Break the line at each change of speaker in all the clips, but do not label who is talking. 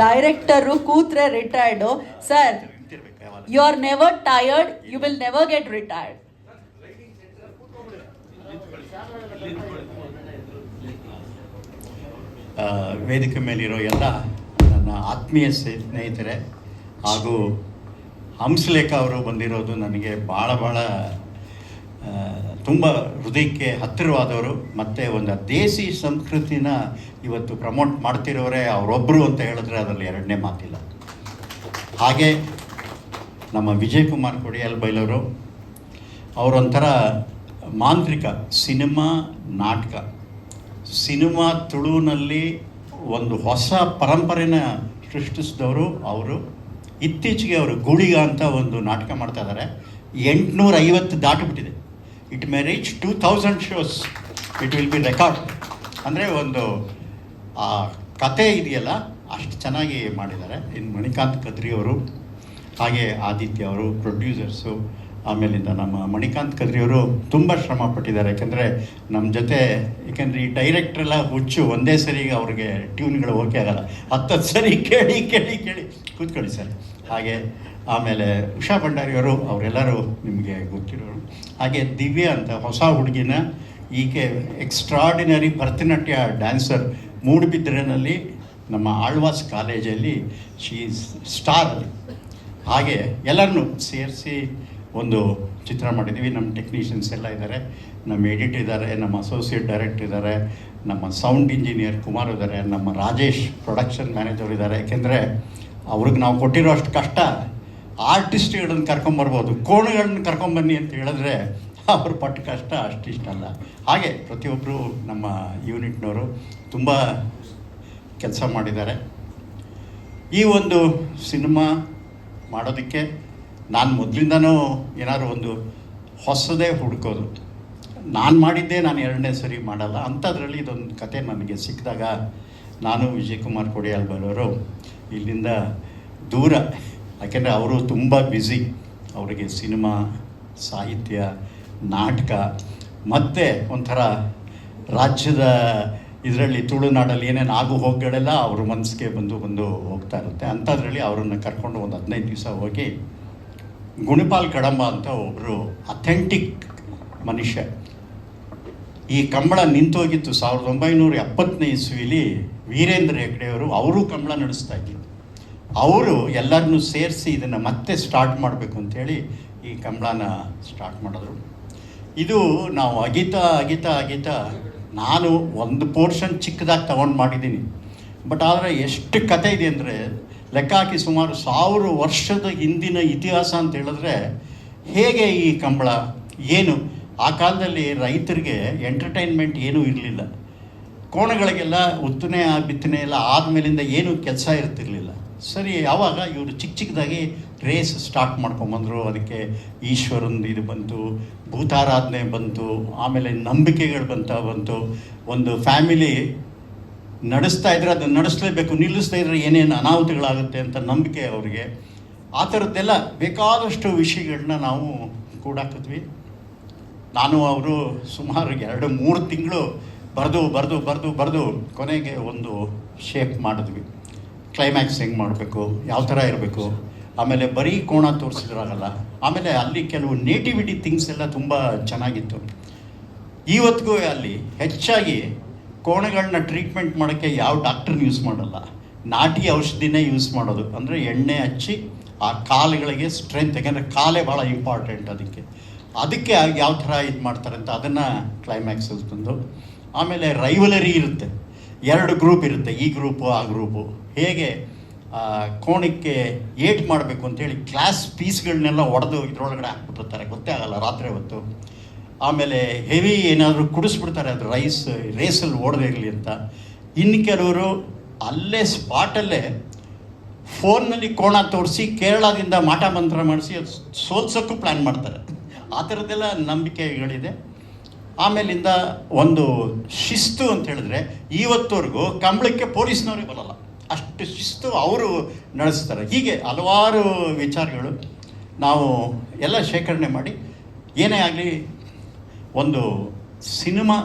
Director ಕೂತ್ರೆ retired. Sir, you are never tired, you will never get retired.
ವೇದಿಕೆ ಮೇಲಿರೋ ಎಲ್ಲ ನನ್ನ ಆತ್ಮೀಯ ಸ್ನೇಹಿತರೆ ಹಾಗೂ ಹಂಸಲೇಖ ಅವರು ಬಂದಿರೋದು ನನಗೆ ಭಾಳ ಭಾಳ ತುಂಬ ಹೃದಯಕ್ಕೆ ಹತ್ತಿರವಾದವರು, ಮತ್ತು ಒಂದು ದೇಸಿ ಸಂಸ್ಕೃತಿನ ಇವತ್ತು ಪ್ರಮೋಟ್ ಮಾಡ್ತಿರೋರೇ ಅವರೊಬ್ಬರು ಅಂತ ಹೇಳಿದ್ರೆ ಅದರಲ್ಲಿ ಎರಡನೇ ಮಾತಿಲ್ಲ. ಹಾಗೆ ನಮ್ಮ ವಿಜಯ್ ಕುಮಾರ್ ಕೊಡಿಯಲ್ ಬೈಲವರು ಅವರೊಂಥರ ಮಾಂತ್ರಿಕ, ಸಿನಿಮಾ ನಾಟಕ. ಸಿನಿಮಾ ತುಳುವಿನಲ್ಲಿ ಒಂದು ಹೊಸ ಪರಂಪರೆನ ಸೃಷ್ಟಿಸಿದವರು ಅವರು. ಇತ್ತೀಚೆಗೆ ಅವರು ಗೂಳಿಗ ಅಂತ ಒಂದು ನಾಟಕ ಮಾಡ್ತಾ ಇದ್ದಾರೆ. ಎಂಟುನೂರ ಐವತ್ತು ದಾಟಿಬಿಟ್ಟಿದೆ. It may reach two thousand shows it will be record ಅಂದರೆ ಒಂದು, ಆ, ಕತೆ ಇದೆಯಲ್ಲ, ಅಷ್ಟು ಚೆನ್ನಾಗಿ ಮಾಡಿದ್ದಾರೆ. ಇನ್ನು ಮಣಿಕಾಂತ್ ಕದ್ರಿ ಅವರು, ಹಾಗೆ ಆದಿತ್ಯ ಅವರು ಪ್ರೊಡ್ಯೂಸರ್ಸು ಆಮೇಲಿಂದ ನಮ್ಮ ಮಣಿಕಾಂತ್ ಕದ್ರಿ ಅವರು ತುಂಬ ಶ್ರಮ ಪಟ್ಟಿದ್ದಾರೆ. ಯಾಕೆಂದರೆ ನಮ್ಮ ಜೊತೆ, ಯಾಕೆಂದರೆ ಈ ಡೈರೆಕ್ಟ್ರೆಲ್ಲ ಹುಚ್ಚು, ಒಂದೇ ಸರಿ ಅವ್ರಿಗೆ ಟ್ಯೂನ್ಗಳು ಓಕೆ ಆಗಲ್ಲ. ಹತ್ತತ್ತು ಸರಿ ಕೇಳಿ ಕೇಳಿ ಕೇಳಿ, ಕೂತ್ಕೊಳ್ಳಿ ಸರ್. ಹಾಗೆ, ಆಮೇಲೆ ಉಷಾ ಭಂಡಾರಿಯವರು ಅವರೆಲ್ಲರೂ ನಿಮಗೆ ಗೊತ್ತಿರೋರು. ಹಾಗೆ ದಿವ್ಯ ಅಂತ ಹೊಸ ಹುಡುಗಿನ ಈಕೆ ಎಕ್ಸ್ಟ್ರಾಡಿನರಿ ಭರತನಾಟ್ಯ ಡ್ಯಾನ್ಸರ್ ಮೂಡುಬಿದ್ರೆನಲ್ಲಿ ನಮ್ಮ ಆಳ್ವಾಸ್ ಕಾಲೇಜಲ್ಲಿ ಶೀ ಸ್ಟಾರ್ ಹಾಗೆ ಎಲ್ಲರನ್ನೂ ಸೇರಿಸಿ ಒಂದು ಚಿತ್ರ ಮಾಡಿದ್ದೀವಿ. ನಮ್ಮ ಟೆಕ್ನಿಷಿಯನ್ಸ್ ಎಲ್ಲ ಇದ್ದಾರೆ. ನಮ್ಮ ಎಡಿಟ್ ಇದ್ದಾರೆ, ನಮ್ಮ ಅಸೋಸಿಯೇಟ್ ಡೈರೆಕ್ಟ್ ಇದ್ದಾರೆ, ನಮ್ಮ ಸೌಂಡ್ ಇಂಜಿನಿಯರ್ ಕುಮಾರ್ ಇದ್ದಾರೆ, ನಮ್ಮ ರಾಜೇಶ್ ಪ್ರೊಡಕ್ಷನ್ ಮ್ಯಾನೇಜರ್ ಇದ್ದಾರೆ. ಯಾಕೆಂದರೆ ಅವ್ರಿಗೆ ನಾವು ಕೊಟ್ಟಿರೋ ಅಷ್ಟು ಕಷ್ಟ. ಆರ್ಟಿಸ್ಟ್ಗಳನ್ನ ಕರ್ಕೊಂಬರ್ಬೋದು ಕೋಣಗಳನ್ನ ಕರ್ಕೊಂಬನ್ನಿ ಅಂತ ಹೇಳಿದ್ರೆ ಅವ್ರ ಪಟ್ಟ ಕಷ್ಟ ಅಷ್ಟಿಷ್ಟ ಅಲ್ಲ. ಹಾಗೆ ಪ್ರತಿಯೊಬ್ಬರು ನಮ್ಮ ಯೂನಿಟ್ನವರು ತುಂಬ ಕೆಲಸ ಮಾಡಿದ್ದಾರೆ. ಈ ಒಂದು ಸಿನಿಮಾ ಮಾಡೋದಕ್ಕೆ ನಾನು ಮೊದಲಿಂದನೂ ಏನಾದ್ರು ಒಂದು ಹೊಸದೇ ಹುಡುಕೋದು. ನಾನು ಮಾಡಿದ್ದೇ ನಾನು ಎರಡನೇ ಸರಿ ಮಾಡಲ್ಲ. ಅಂಥದ್ರಲ್ಲಿ ಇದೊಂದು ಕತೆ ನನಗೆ ಸಿಕ್ಕಿದಾಗ ನಾನು ವಿಜಯ್ ಕುಮಾರ್ ಕೊಡಿಯಾಲ್ಬರವರು ಇಲ್ಲಿಂದ ದೂರ ಯಾಕೆಂದರೆ ಅವರು ತುಂಬ ಬ್ಯುಸಿ ಅವರಿಗೆ ಸಿನಿಮಾ, ಸಾಹಿತ್ಯ, ನಾಟಕ, ಮತ್ತು ಒಂಥರ ರಾಜ್ಯದ ಇದರಲ್ಲಿ ತುಳುನಾಡಲ್ಲಿ ಏನೇನು ಆಗು ಹೋಗುಗಳೆಲ್ಲ ಅವ್ರ ಮನಸ್ಸಿಗೆ ಬಂದು ಬಂದು ಹೋಗ್ತಾ ಇರುತ್ತೆ. ಅಂಥದ್ರಲ್ಲಿ ಅವರನ್ನು ಕರ್ಕೊಂಡು ಒಂದು ಹದಿನೈದು ದಿವಸ ಹೋಗಿ ಗುಣಿಪಾಲ್ ಕಡಂಬ ಅಂತ ಒಬ್ಬರು ಅಥೆಂಟಿಕ್ ಮನುಷ್ಯ. ಈ ಕಂಬಳ ನಿಂತೋಗಿತ್ತು ಸಾವಿರದ ಒಂಬೈನೂರ ಎಪ್ಪತ್ತನೇ ಇಸ್ವಿಲಿ ವೀರೇಂದ್ರ ಹೆಗ್ಡೆಯವರು, ಅವರು ಕಂಬಳ ನಡೆಸ್ತಾ ಇದ್ರು. ಅವರು ಎಲ್ಲರನ್ನೂ ಸೇರಿಸಿ ಇದನ್ನು ಮತ್ತೆ ಸ್ಟಾರ್ಟ್ ಮಾಡಬೇಕು ಅಂಥೇಳಿ ಈ ಕಂಬಳನ ಸ್ಟಾರ್ಟ್ ಮಾಡಿದ್ರು. ಇದು ನಾವು ಅಗಿತಾ ಅಗಿತಾ ಅಗಿತಾ ನಾನು ಒಂದು ಪೋರ್ಷನ್ ಚಿಕ್ಕದಾಗಿ ತಗೊಂಡು ಮಾಡಿದ್ದೀನಿ. ಬಟ್ ಆದರೆ ಎಷ್ಟು ಕತೆ ಇದೆ ಅಂದರೆ ಲೆಕ್ಕ ಹಾಕಿ ಸುಮಾರು ಸಾವಿರ ವರ್ಷದ ಹಿಂದಿನ ಇತಿಹಾಸ ಅಂತ ಹೇಳಿದ್ರೆ ಹೇಗೆ ಈ ಕಂಬಳ, ಏನು? ಆ ಕಾಲದಲ್ಲಿ ರೈತರಿಗೆ ಎಂಟರ್ಟೈನ್ಮೆಂಟ್ ಏನೂ ಇರಲಿಲ್ಲ. ಕೋಣಗಳಿಗೆಲ್ಲ ಉತ್ತನೆ ಬಿತ್ತನೆ ಎಲ್ಲ ಆದಮೇಲಿಂದ ಏನೂ ಕೆಲಸ ಇರ್ತಿರ್ಲಿಲ್ಲ. ಸರಿ, ಯಾವಾಗ ಇವರು ಚಿಕ್ಕ ಚಿಕ್ಕದಾಗಿ ರೇಸ್ ಸ್ಟಾರ್ಟ್ ಮಾಡ್ಕೊಂಬಂದರು, ಅದಕ್ಕೆ ಈಶ್ವರಂದು ಇದು ಬಂತು, ಭೂತಾರಾಧನೆ ಬಂತು, ಆಮೇಲೆ ನಂಬಿಕೆಗಳು ಬಂತ, ಬಂತು. ಒಂದು ಫ್ಯಾಮಿಲಿ ನಡೆಸ್ತಾ ಇದ್ರೆ ಅದನ್ನು ನಡೆಸಲೇಬೇಕು, ನಿಲ್ಲಿಸ್ತಾ ಇದ್ರೆ ಏನೇನು ಅನಾಹುತಗಳಾಗುತ್ತೆ ಅಂತ ನಂಬಿಕೆ ಅವರಿಗೆ. ಆ ಥರದ್ದೆಲ್ಲ ಬೇಕಾದಷ್ಟು ವಿಷಯಗಳನ್ನ ನಾವು ಕೂಡಾಕಿದ್ವಿ ನಾನು, ಅವರು ಸುಮಾರು ಎರಡು, ಮೂರು ತಿಂಗಳು ಬರೆದು ಬರೆದು ಬರೆದು ಬರೆದು ಕೊನೆಗೆ ಒಂದು ಶೇಪ್ ಮಾಡಿದ್ವಿ. ಕ್ಲೈಮ್ಯಾಕ್ಸ್ ಹೆಂಗೆ ಮಾಡಬೇಕು, ಯಾವ ಥರ ಇರಬೇಕು, ಆಮೇಲೆ ಬರೀ ಕೋಣ ತೋರಿಸಿದ್ರಾಗಲ್ಲ, ಆಮೇಲೆ ಅಲ್ಲಿ ಕೆಲವು ನೇಟಿವಿಟಿ ಥಿಂಗ್ಸ್ ಎಲ್ಲ ತುಂಬ ಚೆನ್ನಾಗಿತ್ತು. ಇವತ್ತಿಗೂ ಅಲ್ಲಿ ಹೆಚ್ಚಾಗಿ ಕೋಣಗಳನ್ನ ಟ್ರೀಟ್ಮೆಂಟ್ ಮಾಡೋಕ್ಕೆ ಯಾವ ಡಾಕ್ಟ್ರನ್ನ ಯೂಸ್ ಮಾಡಲ್ಲ. ನಾಟಿ ಔಷಧಿನೇ ಯೂಸ್ ಮಾಡೋದು. ಅಂದರೆ ಎಣ್ಣೆ ಹಚ್ಚಿ ಆ ಕಾಲುಗಳಿಗೆ ಸ್ಟ್ರೆಂತ್ ಯಾಕೆಂದರೆ ಕಾಲೇ ಭಾಳ ಇಂಪಾರ್ಟೆಂಟ್ ಅದಕ್ಕೆ. ಅದಕ್ಕೆ ಯಾವ ಥರ ಇದು ಮಾಡ್ತಾರೆ ಅಂತ ಅದನ್ನು ಕ್ಲೈಮ್ಯಾಕ್ಸಲ್ಲಿ ತಂದು, ಆಮೇಲೆ ರೈವಲರಿ ಇರುತ್ತೆ. ಎರಡು ಗ್ರೂಪ್ ಇರುತ್ತೆ, ಈ ಗ್ರೂಪು ಆ ಗ್ರೂಪು ಹೇಗೆ ಕೋಣಕ್ಕೆ ಏಟ್ ಮಾಡಬೇಕು ಅಂತೇಳಿ ಕ್ಲಾಸ್ ಪೀಸ್ಗಳನ್ನೆಲ್ಲ ಒಡೆದು ಇದರೊಳಗಡೆ ಹಾಕ್ಬಿಟ್ಟಿರ್ತಾರೆ. ಗೊತ್ತೇ ಆಗಲ್ಲ, ರಾತ್ರಿ ಹೊತ್ತು. ಆಮೇಲೆ ಹೆವಿ ಏನಾದರೂ ಕುಡಿಸ್ಬಿಡ್ತಾರೆ, ಅದು ರೈಸ್ ರೇಸಲ್ಲಿ ಓಡದೇ ಇರಲಿ ಅಂತ. ಇನ್ನು ಕೆಲವರು ಅಲ್ಲೇ ಸ್ಪಾಟಲ್ಲೇ ಫೋನ್ನಲ್ಲಿ ಕೋಣ ತೋರಿಸಿ ಕೇರಳದಿಂದ ಮಾಟ ಮಂತ್ರ ಮಾಡಿಸಿ ಅದು ಸೋಲ್ಸೋಕ್ಕೂ ಪ್ಲ್ಯಾನ್ ಮಾಡ್ತಾರೆ. ಆ ಥರದ್ದೆಲ್ಲ ನಂಬಿಕೆಗಳಿದೆ. ಆಮೇಲಿಂದ ಒಂದು ಶಿಸ್ತು ಅಂತ ಹೇಳಿದ್ರೆ ಇವತ್ತವರೆಗೂ ಕಂಬಳಕ್ಕೆ ಪೊಲೀಸ್ನವ್ರಿಗೆ ಬರಲ್ಲ. ಅಷ್ಟು ಶಿಸ್ತು ಅವರು ನಡೆಸ್ತಾರೆ. ಹೀಗೆ ಹಲವಾರು ವಿಚಾರಗಳು ನಾವು ಎಲ್ಲ ಶೇಖರಣೆ ಮಾಡಿ, ಏನೇ ಆಗಲಿ ಒಂದು ಸಿನಿಮಾ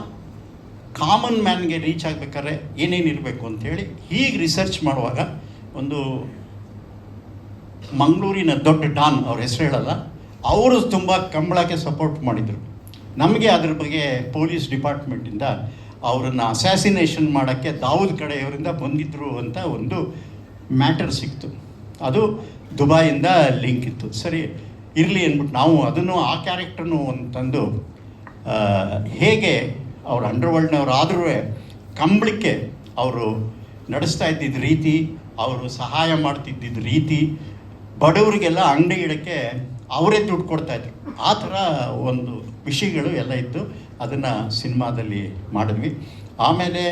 ಕಾಮನ್ ಮ್ಯಾನ್ಗೆ ರೀಚ್ ಆಗಬೇಕಾದ್ರೆ ಏನೇನು ಇರಬೇಕು ಅಂತೇಳಿ ಹೀಗೆ ರಿಸರ್ಚ್ ಮಾಡುವಾಗ ಒಂದು ಮಂಗಳೂರಿನ ದೊಡ್ಡ ಡಾನ್ ಅವ್ರ ಹೆಸರು ಹೇಳಲ್ಲ, ಅವರು ತುಂಬ ಕಂಬಳಕ್ಕೆ ಸಪೋರ್ಟ್ ಮಾಡಿದರು. ನಮಗೆ ಅದ್ರ ಬಗ್ಗೆ ಪೊಲೀಸ್ ಡಿಪಾರ್ಟ್ಮೆಂಟಿಂದ ಅವರನ್ನು ಅಸ್ಯಾಸಿನೇಷನ್ ಮಾಡೋಕ್ಕೆ ದಾವೂದ್ ಕಡೆಯವರಿಂದ ಬಂದಿದ್ದರು ಅಂತ ಒಂದು ಮ್ಯಾಟರ್ ಸಿಕ್ತು. ಅದು ದುಬಾಯಿಂದ ಲಿಂಕ್ ಇತ್ತು. ಸರಿ, ಇರಲಿ ಅಂದ್ಬಿಟ್ಟು ನಾವು ಅದನ್ನು ಆ ಕ್ಯಾರೆಕ್ಟರ್ನು ಒಂದು ತಂದು ಹೇಗೆ ಅವ್ರ ಅಂಡರ್ವರ್ಲ್ಡ್ನವ್ರು ಆದರೂ ಕಂಬಳಕ್ಕೆ ಅವರು ನಡೆಸ್ತಾ ಇದ್ದಿದ್ದ ರೀತಿ, ಅವರು ಸಹಾಯ ಮಾಡ್ತಿದ್ದಿದ್ದ ರೀತಿ, ಬಡವರಿಗೆಲ್ಲ ಅಂಗಡಿ ಇಡಕ್ಕೆ ಅವರೇ ದುಡ್ಡು ಕೊಡ್ತಾಯಿದ್ರು ಆ ಥರ ಒಂದು ವಿಷಯಗಳು ಎಲ್ಲ ಇತ್ತು ಅದನ್ನು ಸಿನಿಮಾದಲ್ಲಿ ಮಾಡಿದ್ವಿ. ಆಮೇಲೆ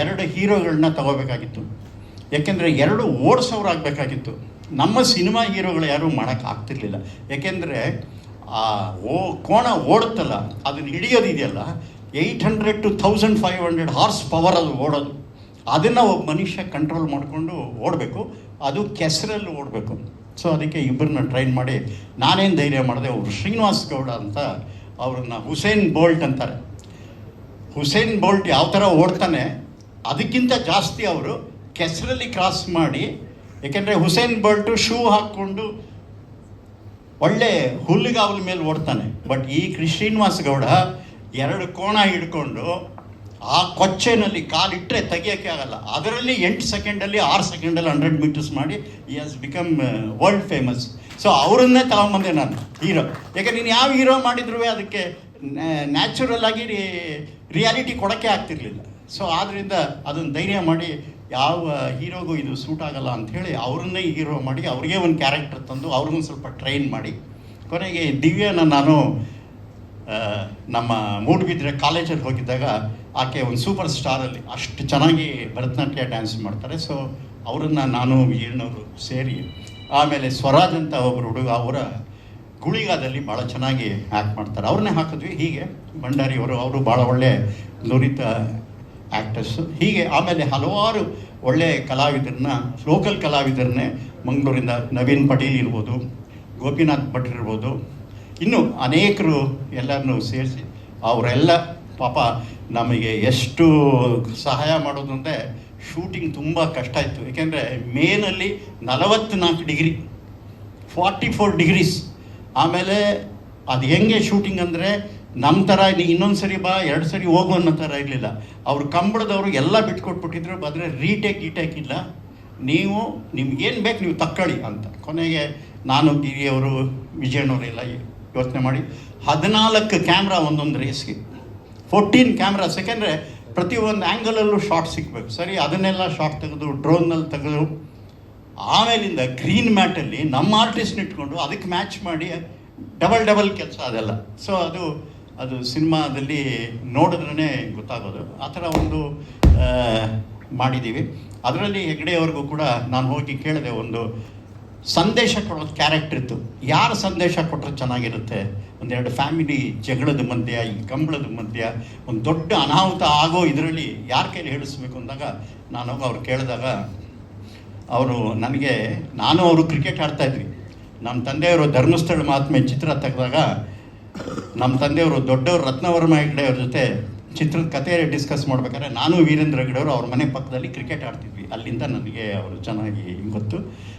ಎರಡು ಹೀರೋಗಳನ್ನ ತಗೋಬೇಕಾಗಿತ್ತು. ಯಾಕೆಂದರೆ ಎರಡು ಓಡಿಸೋರು ಆಗಬೇಕಾಗಿತ್ತು. ನಮ್ಮ ಸಿನಿಮಾ ಹೀರೋಗಳು ಯಾರೂ ಮಾಡೋಕ್ಕೆ ಆಗ್ತಿರ್ಲಿಲ್ಲ. ಯಾಕೆಂದರೆ ಆ ಓ ಕೋಣ ಓಡುತ್ತಲ್ಲ, ಅದನ್ನು ಹಿಡಿಯೋದಿದೆಯಲ್ಲ eight hundred two thousand five hundred horsepower ಅದು ಓಡೋದು. ಅದನ್ನು ಒಬ್ಬ ಮನುಷ್ಯ ಕಂಟ್ರೋಲ್ ಮಾಡಿಕೊಂಡು ಓಡಬೇಕು. ಅದು ಕೆಸರಲ್ಲಿ ಓಡಬೇಕು. ಸೊ ಅದಕ್ಕೆ ಇಬ್ಬರನ್ನ ಟ್ರೈನ್ ಮಾಡಿ ನಾನೇನು ಧೈರ್ಯ ಮಾಡಿದೆ ಅವರು ಶ್ರೀನಿವಾಸ್ ಗೌಡ ಅಂತ ಅವ್ರನ್ನ ಹುಸೇನ್ ಬೋಲ್ಟ್ ಅಂತಾರೆ. ಹುಸೇನ್ ಬೋಲ್ಟ್ ಯಾವ ಥರ ಓಡ್ತಾನೆ, ಅದಕ್ಕಿಂತ ಜಾಸ್ತಿ ಅವರು ಕೆಸರಲ್ಲಿ ಕ್ರಾಸ್ ಮಾಡಿ, ಏಕೆಂದರೆ ಹುಸೇನ್ ಬೋಲ್ಟು ಶೂ ಹಾಕ್ಕೊಂಡು ಒಳ್ಳೆ ಹುಲ್ಲುಗಾವಲ ಮೇಲೆ ಓಡ್ತಾನೆ. ಬಟ್ ಈ ಶ್ರೀನಿವಾಸ ಗೌಡ ಎರಡು ಕೋಣ ಹಿಡ್ಕೊಂಡು ಆ ಕೊಚ್ಚೆನಲ್ಲಿ ಕಾಲಿಟ್ಟರೆ ತೆಗಿಯೋಕ್ಕೆ ಆಗಲ್ಲ. ಅದರಲ್ಲಿ ಎಂಟು ಸೆಕೆಂಡಲ್ಲಿ ಆರು ಸೆಕೆಂಡಲ್ಲಿ ಹಂಡ್ರೆಡ್ ಮೀಟರ್ಸ್ ಮಾಡಿ ಈ has become world famous so ಅವರನ್ನೇ ತಗೊಂಬಂದೆ ನಾನು ಹೀರೋ ಯಾಕೆ, ನೀನು ಯಾವ ಹೀರೋ ಮಾಡಿದ್ರು ಅದಕ್ಕೆ ನ್ಯಾಚುರಲ್ ಆಗಿ ರಿಯಾಲಿಟಿ ಕೊಡೋಕ್ಕೆ ಆಗ್ತಿರ್ಲಿಲ್ಲ. ಸೊ ಆದ್ದರಿಂದ ಅದನ್ನು ಧೈರ್ಯ ಮಾಡಿ ಯಾವ ಹೀರೋಗೂ ಇದು ಸೂಟ್ ಆಗಲ್ಲ ಅಂಥೇಳಿ ಅವ್ರನ್ನೇ ಹೀರೋ ಮಾಡಿ, ಅವ್ರಿಗೆ ಒಂದು ಕ್ಯಾರೆಕ್ಟರ್ ತಂದು ಅವ್ರಿಗೂ ಸ್ವಲ್ಪ ಟ್ರೈನ್ ಮಾಡಿ. ಕೊನೆಗೆ ದಿವ್ಯನ ನಾನು ನಮ್ಮ ಮೂಡುಬಿದ್ರೆ ಕಾಲೇಜಲ್ಲಿ ಹೋಗಿದ್ದಾಗ ಆಕೆ ಒಂದು ಸೂಪರ್ ಸ್ಟಾರಲ್ಲಿ ಅಷ್ಟು ಚೆನ್ನಾಗಿ ಭರತನಾಟ್ಯ ಡ್ಯಾನ್ಸ್ ಮಾಡ್ತಾರೆ. ಸೊ ಅವರನ್ನು ನಾನು ವೀರನವರು ಸೇರಿ ಆಮೇಲೆ ಸ್ವರಾಜ್ ಅಂತ ಒಬ್ಬರು ಹುಡುಗ, ಅವರ ಗುಳಿಗಾದಲ್ಲಿ ಭಾಳ ಚೆನ್ನಾಗಿ ಆ್ಯಕ್ಟ್ ಮಾಡ್ತಾರೆ. ಅವ್ರನ್ನೇ ಹಾಕಿದ್ವಿ, ಹೀಗೆ ಭಂಡಾರಿಯವರು, ಅವರು ಭಾಳ ಒಳ್ಳೆ ನುರಿತ ಆ್ಯಕ್ಟರ್ಸು ಹೀಗೆ ಆಮೇಲೆ ಹಲವಾರು ಒಳ್ಳೆಯ ಕಲಾವಿದರನ್ನ ಲೋಕಲ್ ಕಲಾವಿದರನ್ನೇ ಮಂಗಳೂರಿಂದ ನವೀನ್ ಪಟೇಲ್ ಇರ್ಬೋದು, ಗೋಪಿನಾಥ್ ಭಟ್ ಇರ್ಬೋದು, ಇನ್ನೂ ಅನೇಕರು ಎಲ್ಲರನ್ನೂ ಸೇರಿಸಿ, ಅವರೆಲ್ಲ ಪಾಪ ನಮಗೆ ಎಷ್ಟು ಸಹಾಯ ಮಾಡೋದು ಅಂದರೆ ಶೂಟಿಂಗ್ ತುಂಬ ಕಷ್ಟ ಇತ್ತು. ಏಕೆಂದರೆ ಮೇನಲ್ಲಿ ನಲವತ್ತ್ನಾಲ್ಕು ಡಿಗ್ರಿ ಫಾರ್ಟಿ ಫೋರ್ ಡಿಗ್ರೀಸ್ ಆಮೇಲೆ ಅದು ಹೆಂಗೆ ಶೂಟಿಂಗ್ ಅಂದರೆ ನಮ್ಮ ಥರ ನೀ ಇನ್ನೊಂದು ಸರಿ ಬಾ, ಎರಡು ಸರಿ ಹೋಗು ಅನ್ನೋ ಥರ ಇರಲಿಲ್ಲ. ಅವ್ರು ಕಂಬಳದವರು ಎಲ್ಲ ಬಿಟ್ಕೊಟ್ಬಿಟ್ಟಿದ್ರು, ಆದರೆ ರೀಟೇಕ್ ಗೀಟೇಕ್ ಇಲ್ಲ. ನೀವು ನಿಮ್ಗೇನು ಬೇಕು ನೀವು ತಕ್ಕೊಳ್ಳಿ ಅಂತ. ಕೊನೆಗೆ ನಾನು ಗಿರಿಯವರು ವಿಜಯನವರೆಲ್ಲ ಯೋಚನೆ ಮಾಡಿ, ಹದಿನಾಲ್ಕು ಕ್ಯಾಮ್ರಾ ಒಂದೊಂದು ರೇಸ್ಗೆ ಫೋರ್ಟೀನ್ ಕ್ಯಾಮ್ರಾಸ್, ಯಾಕೆಂದರೆ ಪ್ರತಿಯೊಂದು ಆ್ಯಂಗಲಲ್ಲೂ ಶಾರ್ಟ್ ಸಿಗಬೇಕು. ಸರಿ, ಅದನ್ನೆಲ್ಲ ಶಾರ್ಟ್ ತೆಗೆದು ಡ್ರೋನ್ನಲ್ಲಿ ತೆಗೆದು, ಆಮೇಲಿಂದ ಗ್ರೀನ್ ಮ್ಯಾಟಲ್ಲಿ ನಮ್ಮ ಆರ್ಟಿಸ್ಟ್ನ ಇಟ್ಕೊಂಡು ಅದಕ್ಕೆ ಮ್ಯಾಚ್ ಮಾಡಿ ಡಬಲ್ ಡಬಲ್ ಕೆಲಸ ಅದೆಲ್ಲ. ಸೊ ಅದು ಅದು ಸಿನಿಮಾದಲ್ಲಿ ನೋಡಿದ್ರೇ ಗೊತ್ತಾಗೋದು. ಆ ಥರ ಒಂದು ಮಾಡಿದ್ದೀವಿ. ಅದರಲ್ಲಿ ಹೆಗ್ಡೆಯವ್ರಿಗೂ ಕೂಡ ನಾನು ಹೋಗಿ ಕೇಳಿದೆ ಒಂದು ಸಂದೇಶ ಕೊಡೋದು ಕ್ಯಾರೆಕ್ಟರ್ ಇತ್ತು. ಯಾರು ಸಂದೇಶ ಕೊಟ್ಟರೆ ಚೆನ್ನಾಗಿರುತ್ತೆ? ಒಂದೆರಡು ಫ್ಯಾಮಿಲಿ ಜಗಳದ ಮಧ್ಯ, ಈ ಕಂಬಳದ ಮಧ್ಯ, ಒಂದು ದೊಡ್ಡ ಅನಾಹುತ ಆಗೋ ಇದರಲ್ಲಿ ಯಾರ ಕೈಲಿ ಹೇಳಿಸ್ಬೇಕು ಅಂದಾಗ ನಾನು ಅವ್ರು ಕೇಳಿದಾಗ ಅವರು ನನಗೆ, ನಾನು ಅವರು ಕ್ರಿಕೆಟ್ ಆಡ್ತಾ ಇದ್ವಿ. ನಮ್ಮ ತಂದೆಯವರು ಧರ್ಮಸ್ಥಳ ಮಹಾತ್ಮೆ ಚಿತ್ರ ತೆಗೆದಾಗ ನಮ್ಮ ತಂದೆಯವರು ದೊಡ್ಡವರು ರತ್ನವರ್ಮ ಹೆಗ್ಡೆ ಅವ್ರ ಜೊತೆ ಚಿತ್ರದ ಕತೆ ಡಿಸ್ಕಸ್ ಮಾಡ್ಬೇಕಾದ್ರೆ ನಾನು ವೀರೇಂದ್ರ ಹೆಗ್ಡೆಯವರು ಅವ್ರ ಮನೆ ಪಕ್ಕದಲ್ಲಿ ಕ್ರಿಕೆಟ್ ಆಡ್ತಿದ್ವಿ. ಅಲ್ಲಿಂದ ನನಗೆ ಅವರು ಚೆನ್ನಾಗಿ ಗೊತ್ತು.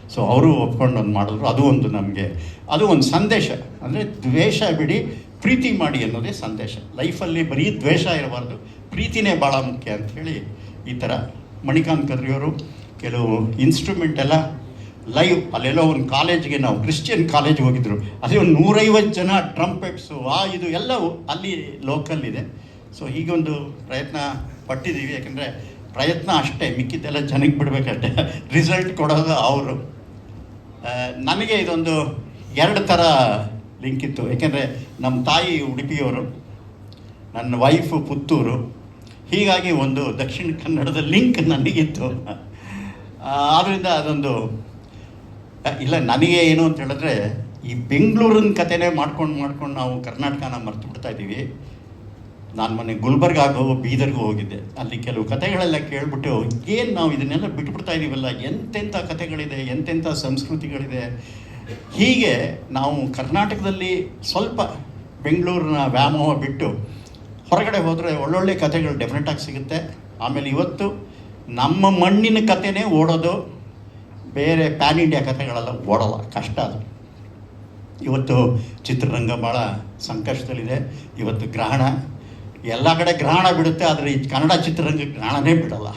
ಸೊ ಅವರು ಒಪ್ಕೊಂಡು ಒಂದು ಮಾಡಿದ್ರು. ಅದು ಒಂದು ನಮಗೆ, ಅದು ಒಂದು ಸಂದೇಶ. ಅಂದರೆ ದ್ವೇಷ ಬಿಡಿ, ಪ್ರೀತಿ ಮಾಡಿ ಅನ್ನೋದೇ ಸಂದೇಶ. ಲೈಫಲ್ಲಿ ಬರೀ ದ್ವೇಷ ಇರಬಾರ್ದು. ಪ್ರೀತಿನೇ ಭಾಳ ಮುಖ್ಯ ಅಂಥೇಳಿ ಈ ಥರ ಮಣಿಕಾಂತ್ ಕದ್ರಿಯವರು ಕೆಲವು ಇನ್ಸ್ಟ್ರೂಮೆಂಟ್ ಎಲ್ಲ ಲೈವ್ ಅಲ್ಲೆಲ್ಲೋ ಒಂದು ಕಾಲೇಜ್ಗೆ ನಾವು ಕ್ರಿಶ್ಚಿಯನ್ ಕಾಲೇಜ್ಗೆ ಹೋಗಿದ್ರು. ಅದೇ ಒಂದು ನೂರೈವತ್ತು ಜನ ಟ್ರಂಪೆಟ್ಸು ಆ, ಇದು ಎಲ್ಲವೂ ಅಲ್ಲಿ ಲೋಕಲ್ ಇದೆ. ಸೊ ಹೀಗೊಂದು ಪ್ರಯತ್ನ ಪಟ್ಟಿದ್ದೀವಿ. ಯಾಕಂದರೆ ಪ್ರಯತ್ನ ಅಷ್ಟೇ, ಮಿಕ್ಕಿದ್ದೆಲ್ಲ ಜನಕ್ಕೆ ಬಿಡಬೇಕಷ್ಟೇ. ರಿಸಲ್ಟ್ ಕೊಡೋದು ಅವರು. ನನಗೆ ಇದೊಂದು ಎರಡು ಥರ ಲಿಂಕ್ ಇತ್ತು. ಏಕೆಂದರೆ ನಮ್ಮ ತಾಯಿ ಉಡುಪಿಯವರು, ನನ್ನ ವೈಫ್ ಪುತ್ತೂರು. ಹೀಗಾಗಿ ಒಂದು ದಕ್ಷಿಣ ಕನ್ನಡದ ಲಿಂಕ್ ನನಗಿತ್ತು. ಆದ್ದರಿಂದ ಅದೊಂದು ಇಲ್ಲ, ನನಗೆ ಏನು ಅಂತ ಹೇಳಿದ್ರೆ ಈ ಬೆಂಗಳೂರಿನ ಕಥೆನೇ ಮಾಡ್ಕೊಂಡು ಮಾಡ್ಕೊಂಡು ನಾವು ಕರ್ನಾಟಕನ ಮರ್ತು ಬಿಡ್ತಾ ಇದ್ದೀವಿ. ನಾನು ಮೊನ್ನೆ ಹೋಗೋ ಬೀದರ್ಗೂ ಹೋಗಿದ್ದೆ. ಅಲ್ಲಿ ಕೆಲವು ಕಥೆಗಳೆಲ್ಲ ಕೇಳ್ಬಿಟ್ಟು ಏನು ನಾವು ಇದನ್ನೆಲ್ಲ ಬಿಟ್ಬಿಡ್ತಾ ಇದ್ದೀವಲ್ಲ ಎಂತೆಂಥ ಕಥೆಗಳಿದೆ ಎಂತೆಂಥ ಸಂಸ್ಕೃತಿಗಳಿದೆ. ಹೀಗೆ ನಾವು ಕರ್ನಾಟಕದಲ್ಲಿ ಸ್ವಲ್ಪ ಬೆಂಗಳೂರಿನ ವ್ಯಾಮೋಹ ಬಿಟ್ಟು ಹೊರಗಡೆ ಹೋದರೆ ಒಳ್ಳೊಳ್ಳೆ ಕಥೆಗಳು ಡೆಫಿನೆಟಾಗಿ ಸಿಗುತ್ತೆ. ಆಮೇಲೆ ಇವತ್ತು ನಮ್ಮ ಮಣ್ಣಿನ ಕಥೆನೇ ಓಡೋದು, ಬೇರೆ ಪ್ಯಾನ್ ಇಂಡಿಯಾ ಕಥೆಗಳೆಲ್ಲ ಓಡಲ್ಲ, ಕಷ್ಟ ಅದು. ಇವತ್ತು ಚಿತ್ರರಂಗ ಭಾಳ ಸಂಕಷ್ಟದಲ್ಲಿದೆ. ಇವತ್ತು ಗ್ರಹಣ ಎಲ್ಲ ಕಡೆ ಗ್ರಹಣ ಬಿಡುತ್ತೆ, ಆದರೆ ಈ ಕನ್ನಡ ಚಿತ್ರರಂಗ ಗ್ರಹಣನೇ ಬಿಡಲ್ಲ.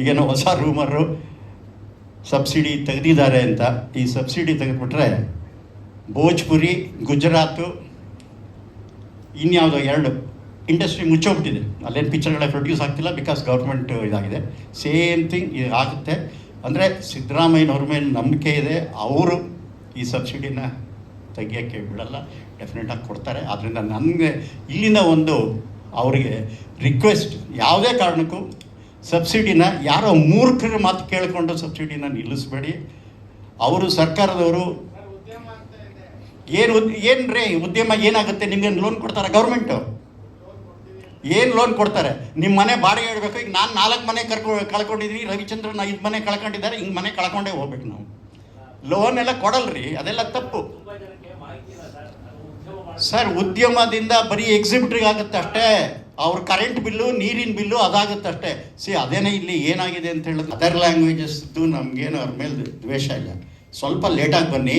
ಈಗೇನೋ ಹೊಸ ರೂಮರು ಸಬ್ಸಿಡಿ ತೆಗೆದಿದ್ದಾರೆ ಅಂತ. ಈ ಸಬ್ಸಿಡಿ ತೆಗೆದುಬಿಟ್ರೆ ಭೋಜ್ಪುರಿ, ಗುಜರಾತು, ಇನ್ಯಾವುದೋ ಎರಡು ಇಂಡಸ್ಟ್ರಿ ಮುಚ್ಚೋಗ್ಬಿಟ್ಟಿದೆ. ಅಲ್ಲೇನು ಪಿಕ್ಚರ್ಗಳೇ ಪ್ರೊಡ್ಯೂಸ್ ಆಗ್ತಿಲ್ಲ ಬಿಕಾಸ್ ಗೌರ್ಮೆಂಟ್ ಇದಾಗಿದೆ. ಸೇಮ್ ಥಿಂಗ್ ಇದು ಆಗುತ್ತೆ. ಅಂದರೆ ಸಿದ್ದರಾಮಯ್ಯನವ್ರ ಮೇಲೆ ನಂಬಿಕೆ ಇದೆ. ಅವರು ಈ ಸಬ್ಸಿಡಿನ ತೆಗಿಯೋಕ್ಕೆ ಬಿಡಲ್ಲ. ಡೆಫಿನೆಟಾಗಿ ಕೊಡ್ತಾರೆ. ಆದ್ದರಿಂದ ನನಗೆ ಇಲ್ಲಿನ ಒಂದು ಅವರಿಗೆ ರಿಕ್ವೆಸ್ಟ್ ಯಾವುದೇ ಕಾರಣಕ್ಕೂ ಸಬ್ಸಿಡಿನ ಯಾರೋ ಮೂರ್ಖರ ಮಾತು ಕೇಳಿಕೊಂಡು ಸಬ್ಸಿಡಿನ ನಿಲ್ಲಿಸಬೇಡಿ. ಅವರು ಸರ್ಕಾರದವರು ಏನು ಏನು ರೀ, ಉದ್ಯಮ ಏನಾಗುತ್ತೆ? ನಿಮಗೆ ಲೋನ್ ಕೊಡ್ತಾರೆ ಗೌರ್ಮೆಂಟು ಏನು ಲೋನ್ ಕೊಡ್ತಾರೆ? ನಿಮ್ಮ ಮನೆ ಬಾಡಿಗೆ ಇಡಬೇಕು. ಈಗ ನಾನು ನಾಲ್ಕು ಮನೆ ಕರ್ಕೊ ಕಳ್ಕೊಂಡಿದ್ದೀನಿ ರವಿಚಂದ್ರನ್ ಐದು ಮನೆ ಕಳ್ಕೊಂಡಿದ್ದಾರೆ. ಹಿಂಗೆ ಮನೆ ಕಳ್ಕೊಂಡೇ ಹೋಗ್ಬೇಕು ನಾವು. ಲೋನ್ ಎಲ್ಲ ಕೊಡಲ್ರಿ. ಅದೆಲ್ಲ ತಪ್ಪು. ಸರ್, ಉದ್ಯಮದಿಂದ ಬರೀ ಎಕ್ಸಿಬಿಟ್ರಿಗೆ ಆಗುತ್ತೆ ಅಷ್ಟೇ. ಅವ್ರ ಕರೆಂಟ್ ಬಿಲ್ಲು ನೀರಿನ ಬಿಲ್ಲು ಅದಾಗುತ್ತೆ ಅಷ್ಟೇ. ಸಿ, ಅದೇನೇ ಇಲ್ಲಿ ಏನಾಗಿದೆ ಅಂತ ಹೇಳಿದ್ರೆ ಅದರ್ ಲ್ಯಾಂಗ್ವೇಜಸ್ದು ನಮಗೇನು ಅವ್ರ ಮೇಲೆ ದ್ವೇಷ ಇಲ್ಲ. ಸ್ವಲ್ಪ ಲೇಟಾಗಿ ಬನ್ನಿ.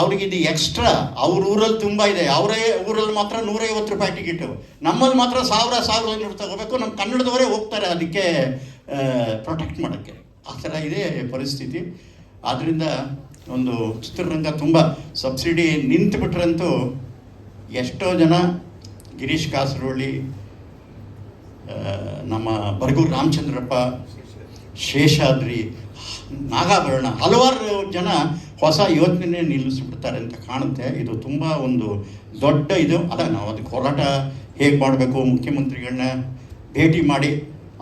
ಅವ್ರಿಗೆ ಇದು ಎಕ್ಸ್ಟ್ರಾ ಅವ್ರ ಊರಲ್ಲಿ ತುಂಬ ಇದೆ. ಅವರೇ ಊರಲ್ಲಿ ಮಾತ್ರ ನೂರೈವತ್ತು ರೂಪಾಯಿ ಟಿಕೆಟು ನಮ್ಮಲ್ಲಿ ಮಾತ್ರ ಸಾವಿರ ಸಾವಿರ ಐನೂರು ತಗೋಬೇಕು. ನಮ್ಮ ಕನ್ನಡದವರೇ ಹೋಗ್ತಾರೆ ಅದಕ್ಕೆ ಪ್ರೊಟೆಕ್ಟ್ ಮಾಡೋಕ್ಕೆ. ಆ ಥರ ಇದೆ ಪರಿಸ್ಥಿತಿ. ಆದ್ದರಿಂದ ಒಂದು ಚಿತ್ರರಂಗ ತುಂಬ ಸಬ್ಸಿಡಿ ನಿಂತು ಬಿಟ್ರಂತೂ ಎಷ್ಟೋ ಜನ ಗಿರೀಶ್ ಕಾಸರೋಳಿ ನಮ್ಮ ಬರಗೂರು ರಾಮಚಂದ್ರಪ್ಪ, ಶೇಷಾದ್ರಿ, ನಾಗಾಭರಣ, ಹಲವಾರು ಜನ ಹೊಸ ಯೋಚನೆ ನಿಲ್ಲಿಸಿಬಿಡ್ತಾರೆ ಅಂತ ಕಾಣುತ್ತೆ. ಇದು ತುಂಬ ಒಂದು ದೊಡ್ಡ ಇದು. ಅಲ್ಲ, ನಾವು ಅದಕ್ಕೆ ಹೋರಾಟ ಹೇಗೆ ಮಾಡಬೇಕು? ಮುಖ್ಯಮಂತ್ರಿಗಳನ್ನ ಭೇಟಿ ಮಾಡಿ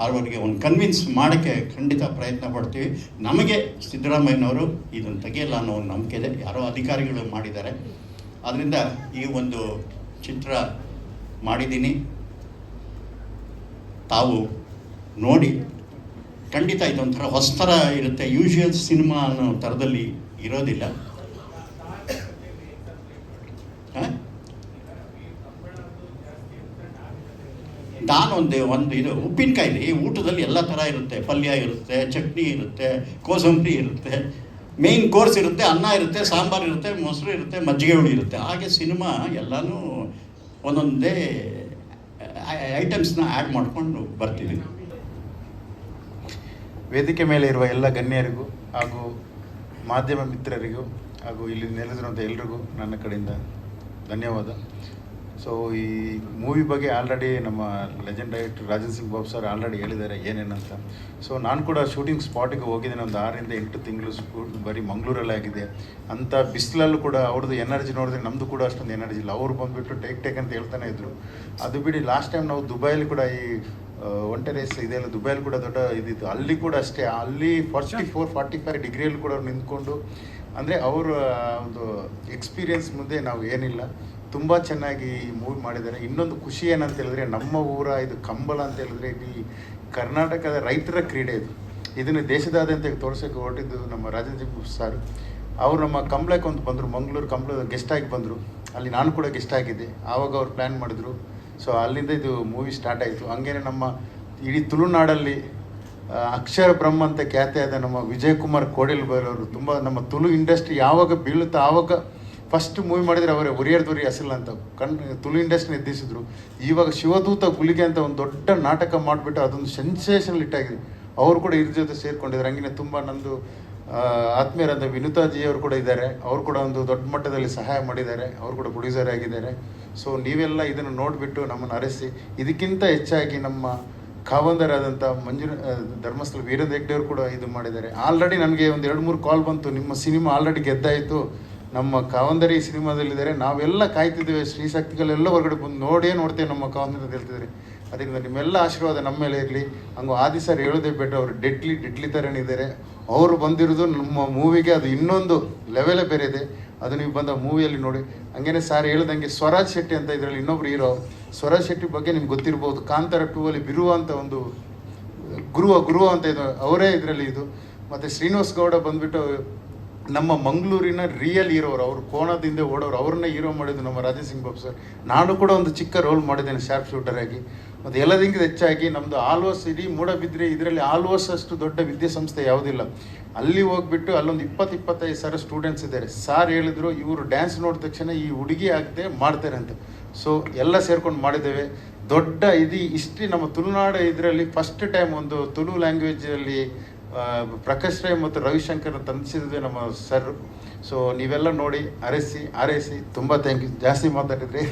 ಅವರಿಗೆ ಒಂದು ಕನ್ವಿನ್ಸ್ ಮಾಡೋಕ್ಕೆ ಖಂಡಿತ ಪ್ರಯತ್ನ ಪಡ್ತೀವಿ. ನಮಗೆ ಸಿದ್ದರಾಮಯ್ಯನವರು ಇದನ್ನು ತೆಗೆಯಲ್ಲ ಅನ್ನೋ ಒಂದು ನಂಬಿಕೆ ಇದೆ. ಯಾರೋ ಅಧಿಕಾರಿಗಳು ಮಾಡಿದ್ದಾರೆ. ಅದರಿಂದ ಈ ಒಂದು ಚಿತ್ರ ಮಾಡಿದ್ದೀನಿ. ತಾವು ನೋಡಿ, ಖಂಡಿತ ಇದೊಂಥರ ಹೊಸ ಥರ ಇರುತ್ತೆ. ಯೂಶುವಲ್ ಸಿನಿಮಾ ಅನ್ನೋ ಥರದಲ್ಲಿ ಇರೋದಿಲ್ಲ? ನಾನು ಒಂದು ಒಂದು ಇದು ಉಪ್ಪಿನಕಾಯಿ ಊಟದಲ್ಲಿ ಎಲ್ಲ ಥರ ಇರುತ್ತೆ. ಪಲ್ಯ ಇರುತ್ತೆ, ಚಟ್ನಿ ಇರುತ್ತೆ ಕೋಸಂಬರಿ ಇರುತ್ತೆ. ಮೇಯ್ನ್ ಕೋರ್ಸ್ ಇರುತ್ತೆ, ಅನ್ನ ಇರುತ್ತೆ, ಸಾಂಬಾರು ಇರುತ್ತೆ, ಮೊಸರು ಇರುತ್ತೆ ಮಜ್ಜಿಗೆ ಹುಳಿ ಇರುತ್ತೆ. ಹಾಗೆ ಸಿನಿಮಾ ಎಲ್ಲನೂ ಒಂದೊಂದೇ ಐಟಮ್ಸ್ನ ಆ್ಯಡ್ ಮಾಡಿಕೊಂಡು ಬರ್ತೀವಿ.
ವೇದಿಕೆ ಮೇಲೆ ಇರುವ ಎಲ್ಲ ಗಣ್ಯರಿಗೂ ಹಾಗೂ ಮಾಧ್ಯಮ ಮಿತ್ರರಿಗೂ ಹಾಗೂ ಇಲ್ಲಿ ನೆಲೆದಿರುವಂಥ ಎಲ್ರಿಗೂ ನನ್ನ ಕಡೆಯಿಂದ ಧನ್ಯವಾದ. ಸೊ ಈ ಮೂವಿ ಬಗ್ಗೆ ಆಲ್ರೆಡಿ ನಮ್ಮ legend director Rajan Singh Babu sir already ಹೇಳಿದ್ದಾರೆ ಏನೇನಂತ ಸೊ ನಾನು ಕೂಡ ಶೂಟಿಂಗ್ ಸ್ಪಾಟಿಗೆ ಹೋಗಿದ್ದೀನಿ. ಒಂದು ಆರರಿಂದ ಎಂಟು ತಿಂಗಳು ಬರೀ ಮಂಗಳೂರಲ್ಲೇ ಆಗಿದೆ. ಅಂಥ ಬಿಸಿಲಲ್ಲೂ ಕೂಡ ಅವ್ರದ್ದು ಎನರ್ಜಿ ನೋಡಿದ್ರೆ ನಮ್ಮದು ಕೂಡ ಅಷ್ಟೊಂದು ಎನರ್ಜಿ ಇಲ್ಲ. ಅವ್ರು ಬಂದುಬಿಟ್ಟು ಟೇಕ್ ಟೇಕ್ ಅಂತ ಹೇಳ್ತಾನೆ ಇದ್ರು. ಅದು ಬಿಡಿ ಲಾಸ್ಟ್ ಟೈಮ್ ನಾವು ದುಬೈಲಿ ಕೂಡ ಈ ಒಂಟೆ ರೇಸ್ ಇದೆಲ್ಲ ದುಬೈಲಿ ಕೂಡ ದೊಡ್ಡ ಇದಿತ್ತು. ಅಲ್ಲಿ ಕೂಡ ಅಷ್ಟೇ. ಅಲ್ಲಿ ಫಾರ್ಟಿ ಫೋರ್ ಫಾರ್ಟಿ ಫೈವ್ ಡಿಗ್ರಿಯಲ್ಲಿ ಕೂಡ ಅವ್ರು ನಿಂತ್ಕೊಂಡು, ಅಂದರೆ ಅವರ ಒಂದು ಎಕ್ಸ್ಪೀರಿಯನ್ಸ್ ಮುಂದೆ ನಾವು ಏನಿಲ್ಲ. ತುಂಬ ಚೆನ್ನಾಗಿ ಮೂವಿ ಮಾಡಿದ್ದಾರೆ. ಇನ್ನೊಂದು ಖುಷಿ ಏನಂತ ಹೇಳಿದ್ರೆ, ನಮ್ಮ ಊರ ಇದು ಕಂಬಳ ಅಂತ ಹೇಳಿದ್ರೆ ಇಡೀ ಕರ್ನಾಟಕದ ರೈತರ ಕ್ರೀಡೆ ಇದು. ಇದನ್ನು ದೇಶದಾದ್ಯಂತ ತೋರ್ಸೋಕೆ ಹೊರಟಿದ್ದು ನಮ್ಮ ರಾಜೇಂದ್ರ ಸರ್. ಅವರು ನಮ್ಮ ಕಂಬಳಕ್ಕೆ ಒಂದು ಬಂದರು, ಮಂಗಳೂರು ಕಂಬಳ ಗೆಸ್ಟ್ ಆಗಿ ಬಂದರು. ಅಲ್ಲಿ ನಾನು ಕೂಡ ಗೆಸ್ಟ್ ಆಗಿದ್ದೆ. ಆವಾಗ ಅವ್ರು ಪ್ಲ್ಯಾನ್ ಮಾಡಿದ್ರು. ಸೊ ಅಲ್ಲಿಂದ ಇದು ಮೂವಿ ಸ್ಟಾರ್ಟ್ ಆಯಿತು. ಹಂಗೇನೆ ನಮ್ಮ ಇಡೀ ತುಳುನಾಡಲ್ಲಿ ಅಕ್ಷರ ಬ್ರಹ್ಮ ಅಂತ ಖ್ಯಾತಿಯಾದ ನಮ್ಮ ವಿಜಯ್ ಕುಮಾರ್ ಕೋಡೆಲ್ ಬರೋರು ತುಂಬ ನಮ್ಮ ತುಳು ಇಂಡಸ್ಟ್ರಿ ಯಾವಾಗ ಬೀಳುತ್ತೋ ಆವಾಗ ಫಸ್ಟ್ ಮೂವಿ ಮಾಡಿದರೆ ಅವರೇ ಒರಿಯರ್ದೊರಿ ಅಸಲ್ ಅಂತ ಕಣ್ ತುಳು ಇಂಡಸ್ಟ್ರಿ ಎದ್ದಿಸಿದ್ರು. ಇವಾಗ ಶಿವದೂತ ಗುಲಿಗೆ ಅಂತ ಒಂದು ದೊಡ್ಡ ನಾಟಕ ಮಾಡಿಬಿಟ್ಟು ಅದೊಂದು ಸೆನ್ಸೇಷನ್ ಇಟ್ಟಾಗಿದೆ ಅವರು ಕೂಡ ಇದ್ರ ಜೊತೆ ಸೇರ್ಕೊಂಡಿದ್ದಾರೆ. ಹಂಗಿನ ತುಂಬ ನಂದು ಆ, ವಿನುತಾ ವಿನುತಾಜಿ ಅವರು ಕೂಡ ಇದ್ದಾರೆ. ಅವರು ಕೂಡ ಒಂದು ದೊಡ್ಡ ಮಟ್ಟದಲ್ಲಿ ಸಹಾಯ ಮಾಡಿದ್ದಾರೆ. ಅವರು ಕೂಡ ಪ್ರೊಡ್ಯೂಸರ್ ಆಗಿದ್ದಾರೆ. ಸೊ ನೀವೆಲ್ಲ ಇದನ್ನು ನೋಡಿಬಿಟ್ಟು ನಮ್ಮನ್ನು ಅರಸಿ. ಇದಕ್ಕಿಂತ ಹೆಚ್ಚಾಗಿ ನಮ್ಮ ಕಾವಂದರಾದಂಥ ಮಂಜುನ ಧರ್ಮಸ್ಥಳ ವೀರೇಂದ್ರ ಹೆಗ್ಡೆಯವರು ಕೂಡ ಇದು ಮಾಡಿದ್ದಾರೆ. ಆಲ್ರೆಡಿ ನನಗೆ ಒಂದು ಎರಡು ಮೂರು ಕಾಲ್ ಬಂತು. ನಿಮ್ಮ ಸಿನಿಮಾ ಆಲ್ರೆಡಿ ಗೆದ್ದಾಯಿತು. ನಮ್ಮ ಕಾವಂದರಿ ಸಿನಿಮಾದಲ್ಲಿದ್ದಾರೆ. ನಾವೆಲ್ಲ ಕಾಯ್ತಿದ್ದೇವೆ. ಶ್ರೀಶಕ್ತಿಗಳೆಲ್ಲ ಹೊರಗಡೆ ಬಂದು ನೋಡೇ ನೋಡ್ತೇವೆ ನಮ್ಮ ಕಾವಂದರಿ ಹೇಳ್ತಿದ್ದಾರೆ. ಅದರಿಂದ ನಿಮ್ಮೆಲ್ಲ ಆಶೀರ್ವಾದ ನಮ್ಮ ಮೇಲೆ ಇರಲಿ. ಹಂಗು ಆದಿ ಸರ್ ಹೇಳೋದೇ ಬೇಡ ಅವರು ಡೆಡ್ಲಿ ಡೆಡ್ಲಿ ಥರನಿದ್ದಾರೆ ಅವರು ಬಂದಿರೋದು ನಮ್ಮ ಮೂವಿಗೆ ಅದು ಇನ್ನೊಂದು ಲೆವೆಲೇ ಬೇರೆ ಇದೆ. ಅದು ನೀವು ಬಂದ ಮೂವಿಯಲ್ಲಿ ನೋಡಿ. ಹಂಗೇನೆ ಸರ್ ಹೇಳ್ದಂಗೆ ಸ್ವರಾಜ್ ಶೆಟ್ಟಿ ಅಂತ ಇದರಲ್ಲಿ ಇನ್ನೊಬ್ರು ಹೀರೋ ಸ್ವರಾಜ್ ಶೆಟ್ಟಿ ಬಗ್ಗೆ ನಿಮ್ಗೆ ಗೊತ್ತಿರ್ಬೋದು. ಕಾಂತಾರ ಟೂ ಅಲ್ಲಿ ಬಿರುವ ಅಂತ ಒಂದು ಗುರುವ ಗುರುವ ಅಂತ ಇದು ಅವರೇ ಇದರಲ್ಲಿ ಇದು. ಮತ್ತು ಶ್ರೀನಿವಾಸ್ ಗೌಡ ಬಂದ್ಬಿಟ್ಟು ನಮ್ಮ ಮಂಗಳೂರಿನ ರಿಯಲ್ ಹೀರೋರು, ಅವರು ಕೋಣದಿಂದ ಓಡೋರು, ಅವ್ರನ್ನ ಹೀರೋ ಮಾಡಿದ್ದು ನಮ್ಮ ರಾಜೇಶ್ ಸಿಂಗ್ ಬಾಬು ಸರ್. ನಾನು ಕೂಡ ಒಂದು ಚಿಕ್ಕ ರೋಲ್ ಮಾಡಿದ್ದೇನೆ ಶಾರ್ಪ್ ಶೂಟರ್ ಆಗಿ. ಮತ್ತು ಎಲ್ಲದಕ್ಕಿಂತ ಹೆಚ್ಚಾಗಿ ನಮ್ಮದು ಆಲ್ವಾಸ್ ಇಡೀ ಮೂಡಬಿದ್ರೆ ಇದರಲ್ಲಿ ಆಲ್ವಾಸ್ ಅಷ್ಟು ದೊಡ್ಡ ವಿದ್ಯಾಸಂಸ್ಥೆ ಯಾವುದಿಲ್ಲ. ಅಲ್ಲಿ ಹೋಗ್ಬಿಟ್ಟು ಅಲ್ಲೊಂದು ಇಪ್ಪತ್ತು, ಇಪ್ಪತ್ತೈದು ಸಾವಿರ ಸ್ಟೂಡೆಂಟ್ಸ್ ಇದ್ದಾರೆ. ಸಾರ್ ಹೇಳಿದ್ರು, ಇವರು ಡ್ಯಾನ್ಸ್ ನೋಡಿದ ತಕ್ಷಣ ಈ ಹುಡುಗಿ ಆಗದೆ ಮಾಡ್ತಾರೆ ಅಂತ. ಸೊ ಎಲ್ಲ ಸೇರ್ಕೊಂಡು ಮಾಡಿದ್ದೇವೆ. ದೊಡ್ಡ ಇದು ಇಷ್ಟು ನಮ್ಮ ತುಳುನಾಡು ಇದರಲ್ಲಿ ಫಸ್ಟ್ ಟೈಮ್ ಒಂದು ತುಳು ಲ್ಯಾಂಗ್ವೇಜಲ್ಲಿ ಪ್ರಕಾಶ್ ರೈ ಮತ್ತು ರವಿಶಂಕರ್ ತಂದಿಸಿದ್ವಿ ನಮ್ಮ ಸರ್. ಸೊ ನೀವೆಲ್ಲ ನೋಡಿ ಅರಸಿ, ಆರೈಸಿ ತುಂಬ ಥ್ಯಾಂಕ್ ಯು ಜಾಸ್ತಿ ಮಾತಾಡಿದ್ರಿ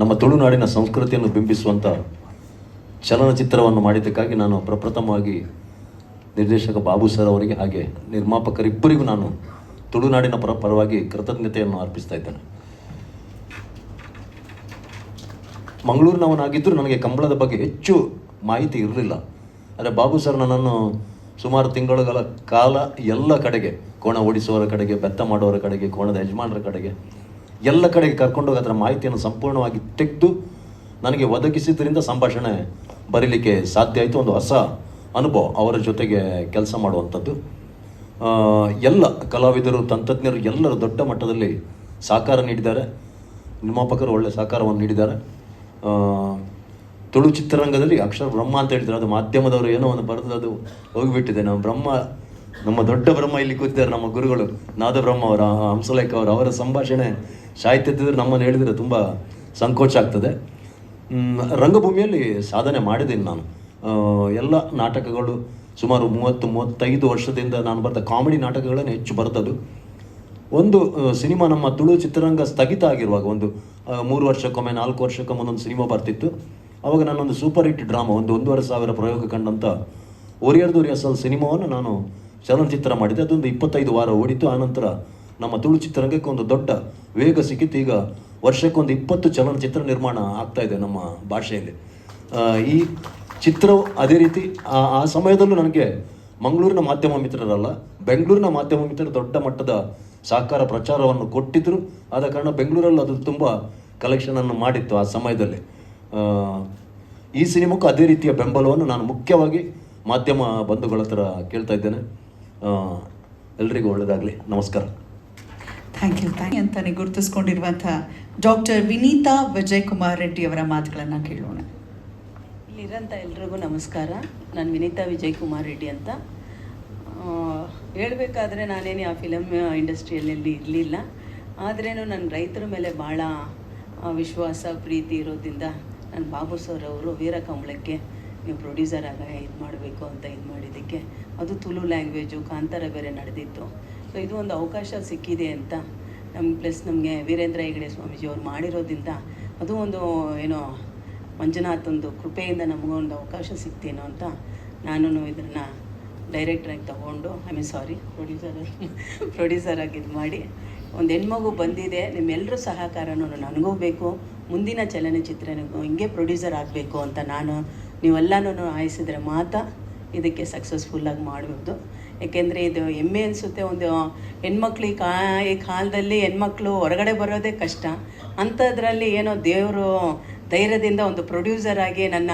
ನಮ್ಮ ತುಳುನಾಡಿನ ಸಂಸ್ಕೃತಿಯನ್ನು ಬಿಂಬಿಸುವಂಥ ಚಲನಚಿತ್ರವನ್ನು ಮಾಡಿದ್ದಕ್ಕಾಗಿ ನಾನು ಪ್ರಪ್ರಥಮವಾಗಿ ನಿರ್ದೇಶಕ ಬಾಬು ಸರ್ ಅವರಿಗೆ ಹಾಗೆ ನಿರ್ಮಾಪಕರಿಬ್ಬರಿಗೂ ನಾನು ತುಳುನಾಡಿನ ಪರ ಪರವಾಗಿ ಕೃತಜ್ಞತೆಯನ್ನು ಅರ್ಪಿಸ್ತಾ ಇದ್ದೇನೆ. ಮಂಗಳೂರಿನವನಾಗಿದ್ದರೂ ನನಗೆ ಕಂಬಳದ ಬಗ್ಗೆ ಹೆಚ್ಚು ಮಾಹಿತಿ ಇರಲಿಲ್ಲ. ಆದರೆ ಬಾಬು ಸರ್ ನನ್ನನ್ನು ಸುಮಾರು ತಿಂಗಳುಗಳ ಕಾಲ ಎಲ್ಲ ಕಡೆಗೆ, ಕೋಣ ಓಡಿಸುವವರ ಕಡೆಗೆ, ಬೆತ್ತ ಮಾಡುವವರ ಕಡೆಗೆ, ಕೋಣದ ಯಜಮಾನರ ಕಡೆಗೆ, ಎಲ್ಲ ಕಡೆಗೆ ಕರ್ಕೊಂಡೋಗಿ ಅದರ ಮಾಹಿತಿಯನ್ನು ಸಂಪೂರ್ಣವಾಗಿ ತೆಗೆದು ನನಗೆ ಒದಗಿಸಿದ್ರಿಂದ ಸಂಭಾಷಣೆ ಬರೀಲಿಕ್ಕೆ ಸಾಧ್ಯ ಆಯಿತು. ಒಂದು ಹೊಸ ಅನುಭವ ಅವರ ಜೊತೆಗೆ ಕೆಲಸ ಮಾಡುವಂಥದ್ದು. ಎಲ್ಲ ಕಲಾವಿದರು, ತಂತ್ರಜ್ಞರು ಎಲ್ಲರೂ ದೊಡ್ಡ ಮಟ್ಟದಲ್ಲಿ ಸಹಕಾರ ನೀಡಿದ್ದಾರೆ. ನಿರ್ಮಾಪಕರು ಒಳ್ಳೆಯ ಸಹಕಾರವನ್ನು ನೀಡಿದ್ದಾರೆ. ತುಳು ಚಿತ್ರರಂಗದಲ್ಲಿ ಅಕ್ಷರ ಬ್ರಹ್ಮ ಅಂತ ಹೇಳ್ತಾರೆ. ಅದು ಮಾಧ್ಯಮದವರು ಏನೋ ಒಂದು ಬರೆದು ಅದು ಹೋಗಿಬಿಟ್ಟಿದೆ. ನಾವು ಬ್ರಹ್ಮ, ನಮ್ಮ ದೊಡ್ಡ ಬ್ರಹ್ಮ ಇಲ್ಲಿ ಕೂತಿದ್ದಾರೆ, ನಮ್ಮ ಗುರುಗಳು. ನಾದ ಬ್ರಹ್ಮ ಅವರ ಹಂಸಲೇಖ ಅವರು, ಅವರ ಸಂಭಾಷಣೆ ಸಾಹಿತ್ಯದಿದ್ರೆ ನಮ್ಮನ್ನು ಹೇಳಿದರೆ ತುಂಬ ಸಂಕೋಚ ಆಗ್ತದೆ. ರಂಗಭೂಮಿಯಲ್ಲಿ ಸಾಧನೆ ಮಾಡಿದ್ದೀನಿ ನಾನು. ಎಲ್ಲ ನಾಟಕಗಳು ಸುಮಾರು ಮೂವತ್ತು, ಮೂವತ್ತೈದು ವರ್ಷದಿಂದ ನಾನು ಬರೆದ ಕಾಮಿಡಿ ನಾಟಕಗಳನ್ನು ಹೆಚ್ಚು ಬರ್ತದ್ದು ಒಂದು ಸಿನಿಮಾ ನಮ್ಮ ತುಳು ಚಿತ್ರರಂಗ ಸ್ಥಗಿತ ಆಗಿರುವಾಗ ಒಂದು ಮೂರು ವರ್ಷಕ್ಕೊಮ್ಮೆ, ನಾಲ್ಕು ವರ್ಷಕ್ಕೊಮ್ಮೆ ಒಂದೊಂದು ಸಿನಿಮಾ ಬರ್ತಿತ್ತು. ಅವಾಗ ನಾನೊಂದು ಸೂಪರ್ ಹಿಟ್ ಡ್ರಾಮಾ ಒಂದು ಒಂದೂವರೆ ಸಾವಿರ ಪ್ರಯೋಗ ಕಂಡಂಥ ಒರಿಯರ್ದು ಅಸಲ್ ಸಿನಿಮಾವನ್ನು ನಾನು ಚಲನಚಿತ್ರ ಮಾಡಿದೆ. ಅದೊಂದು ಇಪ್ಪತ್ತೈದು ವಾರ ಓಡಿತು ಆನಂತರ ನಮ್ಮ ತುಳು ಚಿತ್ರರಂಗಕ್ಕೆ ಒಂದು ದೊಡ್ಡ ವೇಗ ಸಿಕ್ಕಿತ್ತು. ಈಗ ವರ್ಷಕ್ಕೊಂದು ಇಪ್ಪತ್ತು ಚಲನಚಿತ್ರ ನಿರ್ಮಾಣ ಆಗ್ತಾ ಇದೆ ನಮ್ಮ ಭಾಷೆಯಲ್ಲಿ. ಈ ಚಿತ್ರವು ಅದೇ ರೀತಿ, ಆ ಸಮಯದಲ್ಲೂ ನನಗೆ ಮಂಗಳೂರಿನ ಮಾಧ್ಯಮ ಮಿತ್ರರಲ್ಲ, ಬೆಂಗಳೂರಿನ ಮಾಧ್ಯಮ ಮಿತ್ರರು ದೊಡ್ಡ ಮಟ್ಟದ ಸಾಕಾರ ಪ್ರಚಾರವನ್ನು ಕೊಟ್ಟಿದ್ದರು ಆದ ಕಾರಣ ಬೆಂಗಳೂರಲ್ಲಿ ಅದು ತುಂಬ ಕಲೆಕ್ಷನನ್ನು ಮಾಡಿತ್ತು ಆ ಸಮಯದಲ್ಲಿ. ಈ ಸಿನಿಮಾಕ್ಕೂ ಅದೇ ರೀತಿಯ ಬೆಂಬಲವನ್ನು ನಾನು ಮುಖ್ಯವಾಗಿ ಮಾಧ್ಯಮ ಬಂಧುಗಳ ಹತ್ರ ಕೇಳ್ತಾ ಇದ್ದೇನೆ. ಎಲ್ರಿಗೂ ಒಳ್ಳೆಯದಾಗಲಿ ನಮಸ್ಕಾರ.
ಥ್ಯಾಂಕ್ ಯು ಥ್ಯಾಂಕ್ ಅಂತಾನೆ ಗುರುತಿಸ್ಕೊಂಡಿರುವಂಥ ಡಾಕ್ಟರ್ ವಿನೀತಾ ವಿಜಯ್ ಕುಮಾರ್ ರೆಡ್ಡಿ ಅವರ ಮಾತುಗಳನ್ನು ಕೇಳೋಣ.
ಇಲ್ಲಿರೋಂಥ ಎಲ್ರಿಗೂ ನಮಸ್ಕಾರ. ನಾನು ವಿನೀತಾ ವಿಜಯ್ ಕುಮಾರ್ ರೆಡ್ಡಿ ಅಂತ. ಹೇಳಬೇಕಾದ್ರೆ ನಾನೇನು ಆ ಫಿಲಮ್ ಇಂಡಸ್ಟ್ರಿಯಲ್ಲಿ ಇರಲಿಲ್ಲ. ಆದ್ರೇನು ನನ್ನ ರೈತರ ಮೇಲೆ ಭಾಳ ವಿಶ್ವಾಸ ಪ್ರೀತಿ ಇರೋದ್ರಿಂದ ನನ್ನ ಬಾಬು ಸರ್ ಅವರು ವೀರ ಕಂಬಳಕ್ಕೆ ನೀವು ಪ್ರೊಡ್ಯೂಸರ್ ಆಗ ಇದು ಮಾಡಬೇಕು ಅಂತ ಇದು ಮಾಡಿದ್ದಕ್ಕೆ. ಅದು ತುಳು ಲ್ಯಾಂಗ್ವೇಜು ಕಾಂತಾರ ಬೇರೆ ನಡೆದಿತ್ತು. ಸೊ ಇದು ಒಂದು ಅವಕಾಶ ಸಿಕ್ಕಿದೆ ಅಂತ ನಮ್ಮ ಪ್ಲಸ್ ನಮಗೆ ವೀರೇಂದ್ರ ಹೆಗಡೆ ಸ್ವಾಮೀಜಿ ಅವ್ರು ಮಾಡಿರೋದ್ರಿಂದ ಅದು ಒಂದು, ಏನೋ ಮಂಜುನಾಥಂದು ಕೃಪೆಯಿಂದ ನಮಗೊಂದು ಅವಕಾಶ ಸಿಕ್ತೇನೋ ಅಂತ ನಾನು ಇದನ್ನು ಡೈರೆಕ್ಟ್ರಾಗಿ ತಗೊಂಡು ಐ ಮೀನ್ ಸಾರಿ ಪ್ರೊಡ್ಯೂಸರ್ ಪ್ರೊಡ್ಯೂಸರಾಗಿ ಇದು ಮಾಡಿ. ಒಂದು ಹೆಣ್ಮಗು ಬಂದಿದೆ ನಿಮ್ಮೆಲ್ಲರೂ ಸಹಕಾರನೂ ನನಗೂ ಬೇಕು. ಮುಂದಿನ ಚಲನಚಿತ್ರನಿಗೂ ಹಿಂಗೆ ಪ್ರೊಡ್ಯೂಸರ್ ಆಗಬೇಕು ಅಂತ ನಾನು ನೀವೆಲ್ಲನೂ ಆಯಿಸಿದ್ರೆ ಮಾತ್ರ ಇದಕ್ಕೆ ಸಕ್ಸಸ್ಫುಲ್ಲಾಗಿ ಮಾಡಬಹುದು ಯಾಕೆಂದರೆ ಇದು ಹೆಮ್ಮೆ ಅನಿಸುತ್ತೆ ಒಂದು ಹೆಣ್ಮಕ್ಳಿಗೆ ಕಾ, ಈ ಕಾಲದಲ್ಲಿ ಹೆಣ್ಮಕ್ಳು ಹೊರಗಡೆ ಬರೋದೇ ಕಷ್ಟ. ಅಂಥದ್ರಲ್ಲಿ ಏನೋ ದೇವರು ಧೈರ್ಯದಿಂದ ಒಂದು ಪ್ರೊಡ್ಯೂಸರ್ ಆಗಿ ನನ್ನ